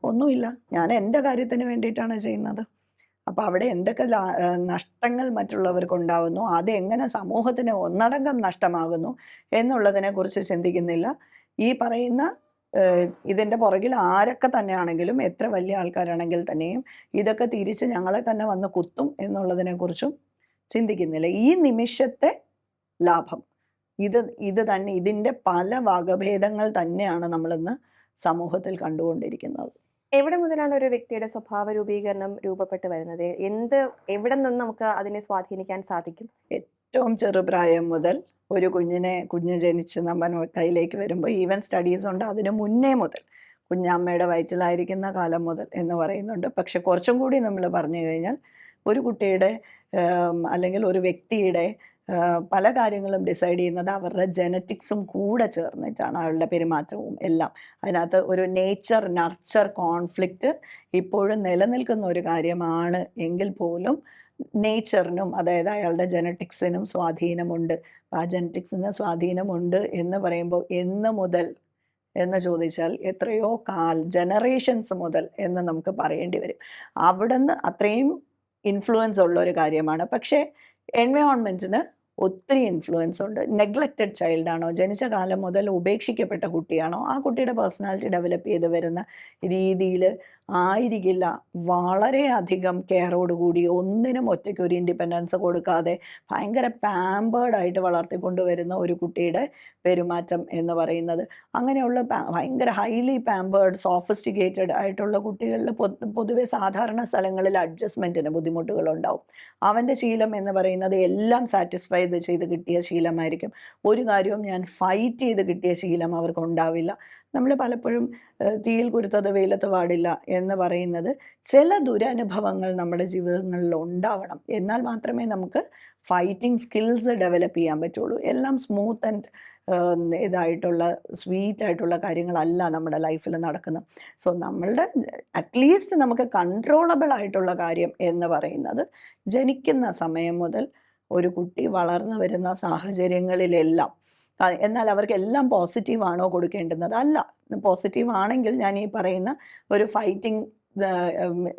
ഒന്നുമില്ല. ഞാൻ എന്റെ കാര്യത്തിന് വേണ്ടിയിട്ടാണ് ചെയ്യുന്നത്. അപ്പോൾ അവിടെ എന്തൊക്കെ നഷ്ടങ്ങൾ മറ്റുള്ളവർക്ക് ഉണ്ടാകുന്നു അത് എങ്ങനെ സമൂഹത്തിന് ഒന്നടങ്കം നഷ്ടമാകുന്നു എന്നുള്ളതിനെക്കുറിച്ച് ചിന്തിക്കുന്നില്ല. ഈ പറയുന്ന ഇതിന്റെ പുറകിൽ ആരൊക്കെ തന്നെയാണെങ്കിലും എത്ര വലിയ ആൾക്കാരാണെങ്കിൽ തന്നെയും ഇതൊക്കെ തിരിച്ച് ഞങ്ങളെ തന്നെ വന്ന് കുത്തും എന്നുള്ളതിനെക്കുറിച്ചും ചിന്തിക്കുന്നില്ല. ഈ നിമിഷത്തെ ലാഭം ഇത് ഇത് തന്നെ ഇതിന്റെ പല വകഭേദങ്ങൾ തന്നെയാണ് നമ്മളിന്ന് സമൂഹത്തിൽ കണ്ടുകൊണ്ടിരിക്കുന്നത്. എവിടെ മുതലാണ് ഒരു വ്യക്തിയുടെ സ്വഭാവ രൂപീകരണം രൂപപ്പെട്ട് വരുന്നത്? എന്ത് എവിടെ നിന്ന് നമുക്ക് അതിനെ സ്വാധീനിക്കാൻ സാധിക്കും? ഏറ്റവും ചെറുപ്രായം മുതൽ ഒരു കുഞ്ഞിനെ കുഞ്ഞ് ജനിച്ച് നമ്മൾ കയ്യിലേക്ക് വരുമ്പോൾ ഈവൻ സ്റ്റഡീസ് ഉണ്ട്. അതിന് മുന്നേ മുതൽ കുഞ്ഞമ്മയുടെ വയറ്റിലായിരിക്കുന്ന കാലം മുതൽ എന്ന് പറയുന്നുണ്ട്. പക്ഷെ കുറച്ചും കൂടി നമ്മൾ പറഞ്ഞു കഴിഞ്ഞാൽ ഒരു കുട്ടിയുടെ അല്ലെങ്കിൽ ഒരു വ്യക്തിയുടെ പല കാര്യങ്ങളും ഡിസൈഡ് ചെയ്യുന്നത് അവരുടെ ജനറ്റിക്സും കൂടെ ചേർന്നിട്ടാണ് അവരുടെ പെരുമാറ്റവും എല്ലാം. അതിനകത്ത് ഒരു നേച്ചർ നർച്ചർ കോൺഫ്ലിക്റ്റ് ഇപ്പോഴും നിലനിൽക്കുന്ന ഒരു കാര്യമാണ് എങ്കിൽ പോലും നേച്ചറിനും അതായത് അയാളുടെ ജനറ്റിക്സിനും സ്വാധീനമുണ്ട്. ആ ജനറ്റിക്സിന് സ്വാധീനമുണ്ട് എന്ന് പറയുമ്പോൾ എന്ന് മുതൽ എന്ന് ചോദിച്ചാൽ എത്രയോ കാൽ ജനറേഷൻസ് മുതൽ എന്ന് നമുക്ക് പറയേണ്ടി വരും. അവിടുന്ന് അത്രയും ഇൻഫ്ലുവൻസ് ഉള്ള ഒരു കാര്യമാണ്. പക്ഷേ എൻവയോൺമെന്റിന് ഒത്തിരി ഇൻഫ്ലുവൻസ് ഉണ്ട്. നെഗ്ലക്റ്റഡ് ചൈൽഡാണോ ജനിച്ച കാലം മുതൽ ഉപേക്ഷിക്കപ്പെട്ട കുട്ടിയാണോ ആ കുട്ടിയുടെ പേഴ്സണാലിറ്റി ഡെവലപ്പ് ചെയ്ത് വരുന്ന രീതിയിൽ ആയിരിക്കില്ല. വളരെയധികം കെയറോടുകൂടി ഒന്നിനും ഒറ്റയ്ക്ക് ഒരു ഇൻഡിപെൻഡൻസ് കൊടുക്കാതെ ഭയങ്കര പാമ്പേർഡായിട്ട് വളർത്തിക്കൊണ്ടുവരുന്ന ഒരു കുട്ടിയുടെ പെരുമാറ്റം എന്ന് പറയുന്നത്. അങ്ങനെയുള്ള ഭയങ്കര ഹൈലി പാമ്പേർഡ് സോഫിസ്റ്റിക്കേറ്റഡ് ആയിട്ടുള്ള കുട്ടികളിൽ പൊതുവെ സാധാരണ സ്ഥലങ്ങളിൽ അഡ്ജസ്റ്റ്മെന്റിന് ബുദ്ധിമുട്ടുകളുണ്ടാവും. അവന്റെ ശീലം എന്ന് പറയുന്നത് എല്ലാം സാറ്റിസ്ഫൈ ചെയ്ത് കിട്ടിയ ശീലമായിരിക്കും. ഒരു കാര്യവും ഞാൻ ഫൈറ്റ് ചെയ്ത് കിട്ടിയ ശീലം അവർക്ക് ഉണ്ടാവില്ല. നമ്മൾ പലപ്പോഴും തീയിൽ കുരുത്തത് വെയിലത്ത് പാടില്ല എന്ന് പറയുന്നത് ചില ദുരനുഭവങ്ങൾ നമ്മുടെ ജീവിതങ്ങളിൽ ഉണ്ടാവണം. എന്നാൽ മാത്രമേ നമുക്ക് ഫൈറ്റിംഗ് സ്കിൽസ് ഡെവലപ്പ് ചെയ്യാൻ പറ്റുള്ളൂ. എല്ലാം സ്മൂത്ത് ആൻഡ് ഇതായിട്ടുള്ള സ്വീറ്റ് ആയിട്ടുള്ള കാര്യങ്ങളല്ല നമ്മുടെ ലൈഫിൽ നടക്കുന്നത്. സോ നമ്മളുടെ അറ്റ്ലീസ്റ്റ് നമുക്ക് കൺട്രോളബിൾ ആയിട്ടുള്ള കാര്യം എന്ന് പറയുന്നത് ജനിക്കുന്ന സമയം മുതൽ ഒരു കുട്ടി വളർന്നു വരുന്ന സാഹചര്യങ്ങളിലെല്ലാം എന്നാൽ അവർക്ക് എല്ലാം പോസിറ്റീവ് ആണോ കൊടുക്കേണ്ടുന്നത്? അല്ല. പോസിറ്റീവ് ആണെങ്കിൽ ഞാൻ ഈ പറയുന്ന ഒരു ഫൈറ്റിംഗ്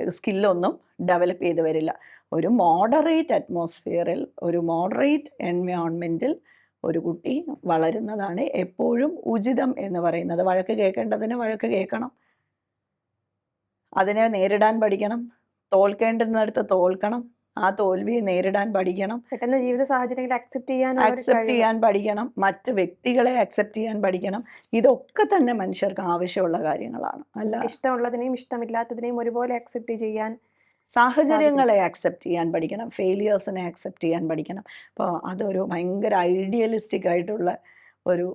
സ്കില്ലൊന്നും ഡെവലപ്പ് ചെയ്ത് വരില്ല. ഒരു മോഡറേറ്റ് അറ്റ്മോസ്ഫിയറിൽ ഒരു മോഡറേറ്റ് എൻവയോൺമെന്റിൽ ഒരു കുട്ടി വളരുന്നതാണ് എപ്പോഴും ഉചിതം എന്ന് പറയുന്നത്. വഴക്ക് കേൾക്കേണ്ടതിന് വഴക്ക് കേൾക്കണം. അതിനെ നേരിടാൻ പഠിക്കണം. തോൽക്കേണ്ടുന്നിടത്ത് തോൽക്കണം. ആ തോൽവിയെ നേരിടാൻ പഠിക്കണം. പെട്ടെന്ന് ജീവിത സാഹചര്യങ്ങൾ അക്സെപ്റ്റ് ചെയ്യാൻ അക്സെപ്റ്റ് ചെയ്യാൻ പഠിക്കണം. മറ്റ് വ്യക്തികളെ അക്സെപ്റ്റ് ചെയ്യാൻ പഠിക്കണം. ഇതൊക്കെ തന്നെ മനുഷ്യർക്ക് ആവശ്യമുള്ള കാര്യങ്ങളാണ്. അല്ല. ഇഷ്ടമുള്ളതിനെയും ഇഷ്ടമില്ലാത്തതിനെയും ഒരുപോലെ അക്സെപ്റ്റ് ചെയ്യാൻ സാഹചര്യങ്ങളെ അക്സെപ്റ്റ് ചെയ്യാൻ പഠിക്കണം. ഫെയിലിയേഴ്സിനെ അക്സെപ്റ്റ് ചെയ്യാൻ പഠിക്കണം. അപ്പോൾ അതൊരു ഭയങ്കര ഐഡിയലിസ്റ്റിക് ആയിട്ടുള്ള ഒരു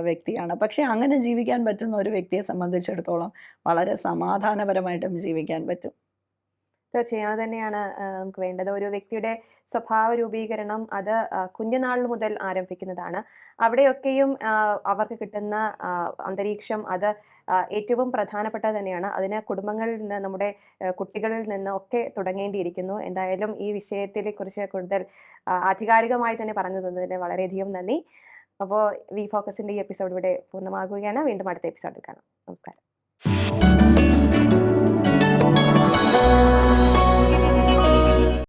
വ്യക്തിയാണ്. പക്ഷേ അങ്ങനെ ജീവിക്കാൻ പറ്റുന്ന ഒരു വ്യക്തിയെ സംബന്ധിച്ചിടത്തോളം വളരെ സമാധാനപരമായിട്ടും ജീവിക്കാൻ പറ്റും. തീർച്ചയായും അത് തന്നെയാണ് നമുക്ക് വേണ്ടത്. ഒരു വ്യക്തിയുടെ സ്വഭാവ രൂപീകരണം അത് കുഞ്ഞുനാൾ മുതൽ ആരംഭിക്കുന്നതാണ്. അവിടെയൊക്കെയും അവർക്ക് കിട്ടുന്ന അന്തരീക്ഷം അത് ഏറ്റവും പ്രധാനപ്പെട്ടത് തന്നെയാണ്. അതിന് കുടുംബങ്ങളിൽ നിന്ന് നമ്മുടെ കുട്ടികളിൽ നിന്ന് ഒക്കെ തുടങ്ങേണ്ടിയിരിക്കുന്നു. എന്തായാലും ഈ വിഷയത്തിനെ കുറിച്ച് കൂടുതൽ ആധികാരികമായി തന്നെ പറഞ്ഞു തന്നതിന് വളരെയധികം നന്ദി. അപ്പോൾ വി ഫോക്കസിന്റെ ഈ എപ്പിസോഡ് ഇവിടെ പൂർണമാകുകയാണ്. വീണ്ടും അടുത്ത എപ്പിസോഡിൽ കാണാം. നമസ്കാരം.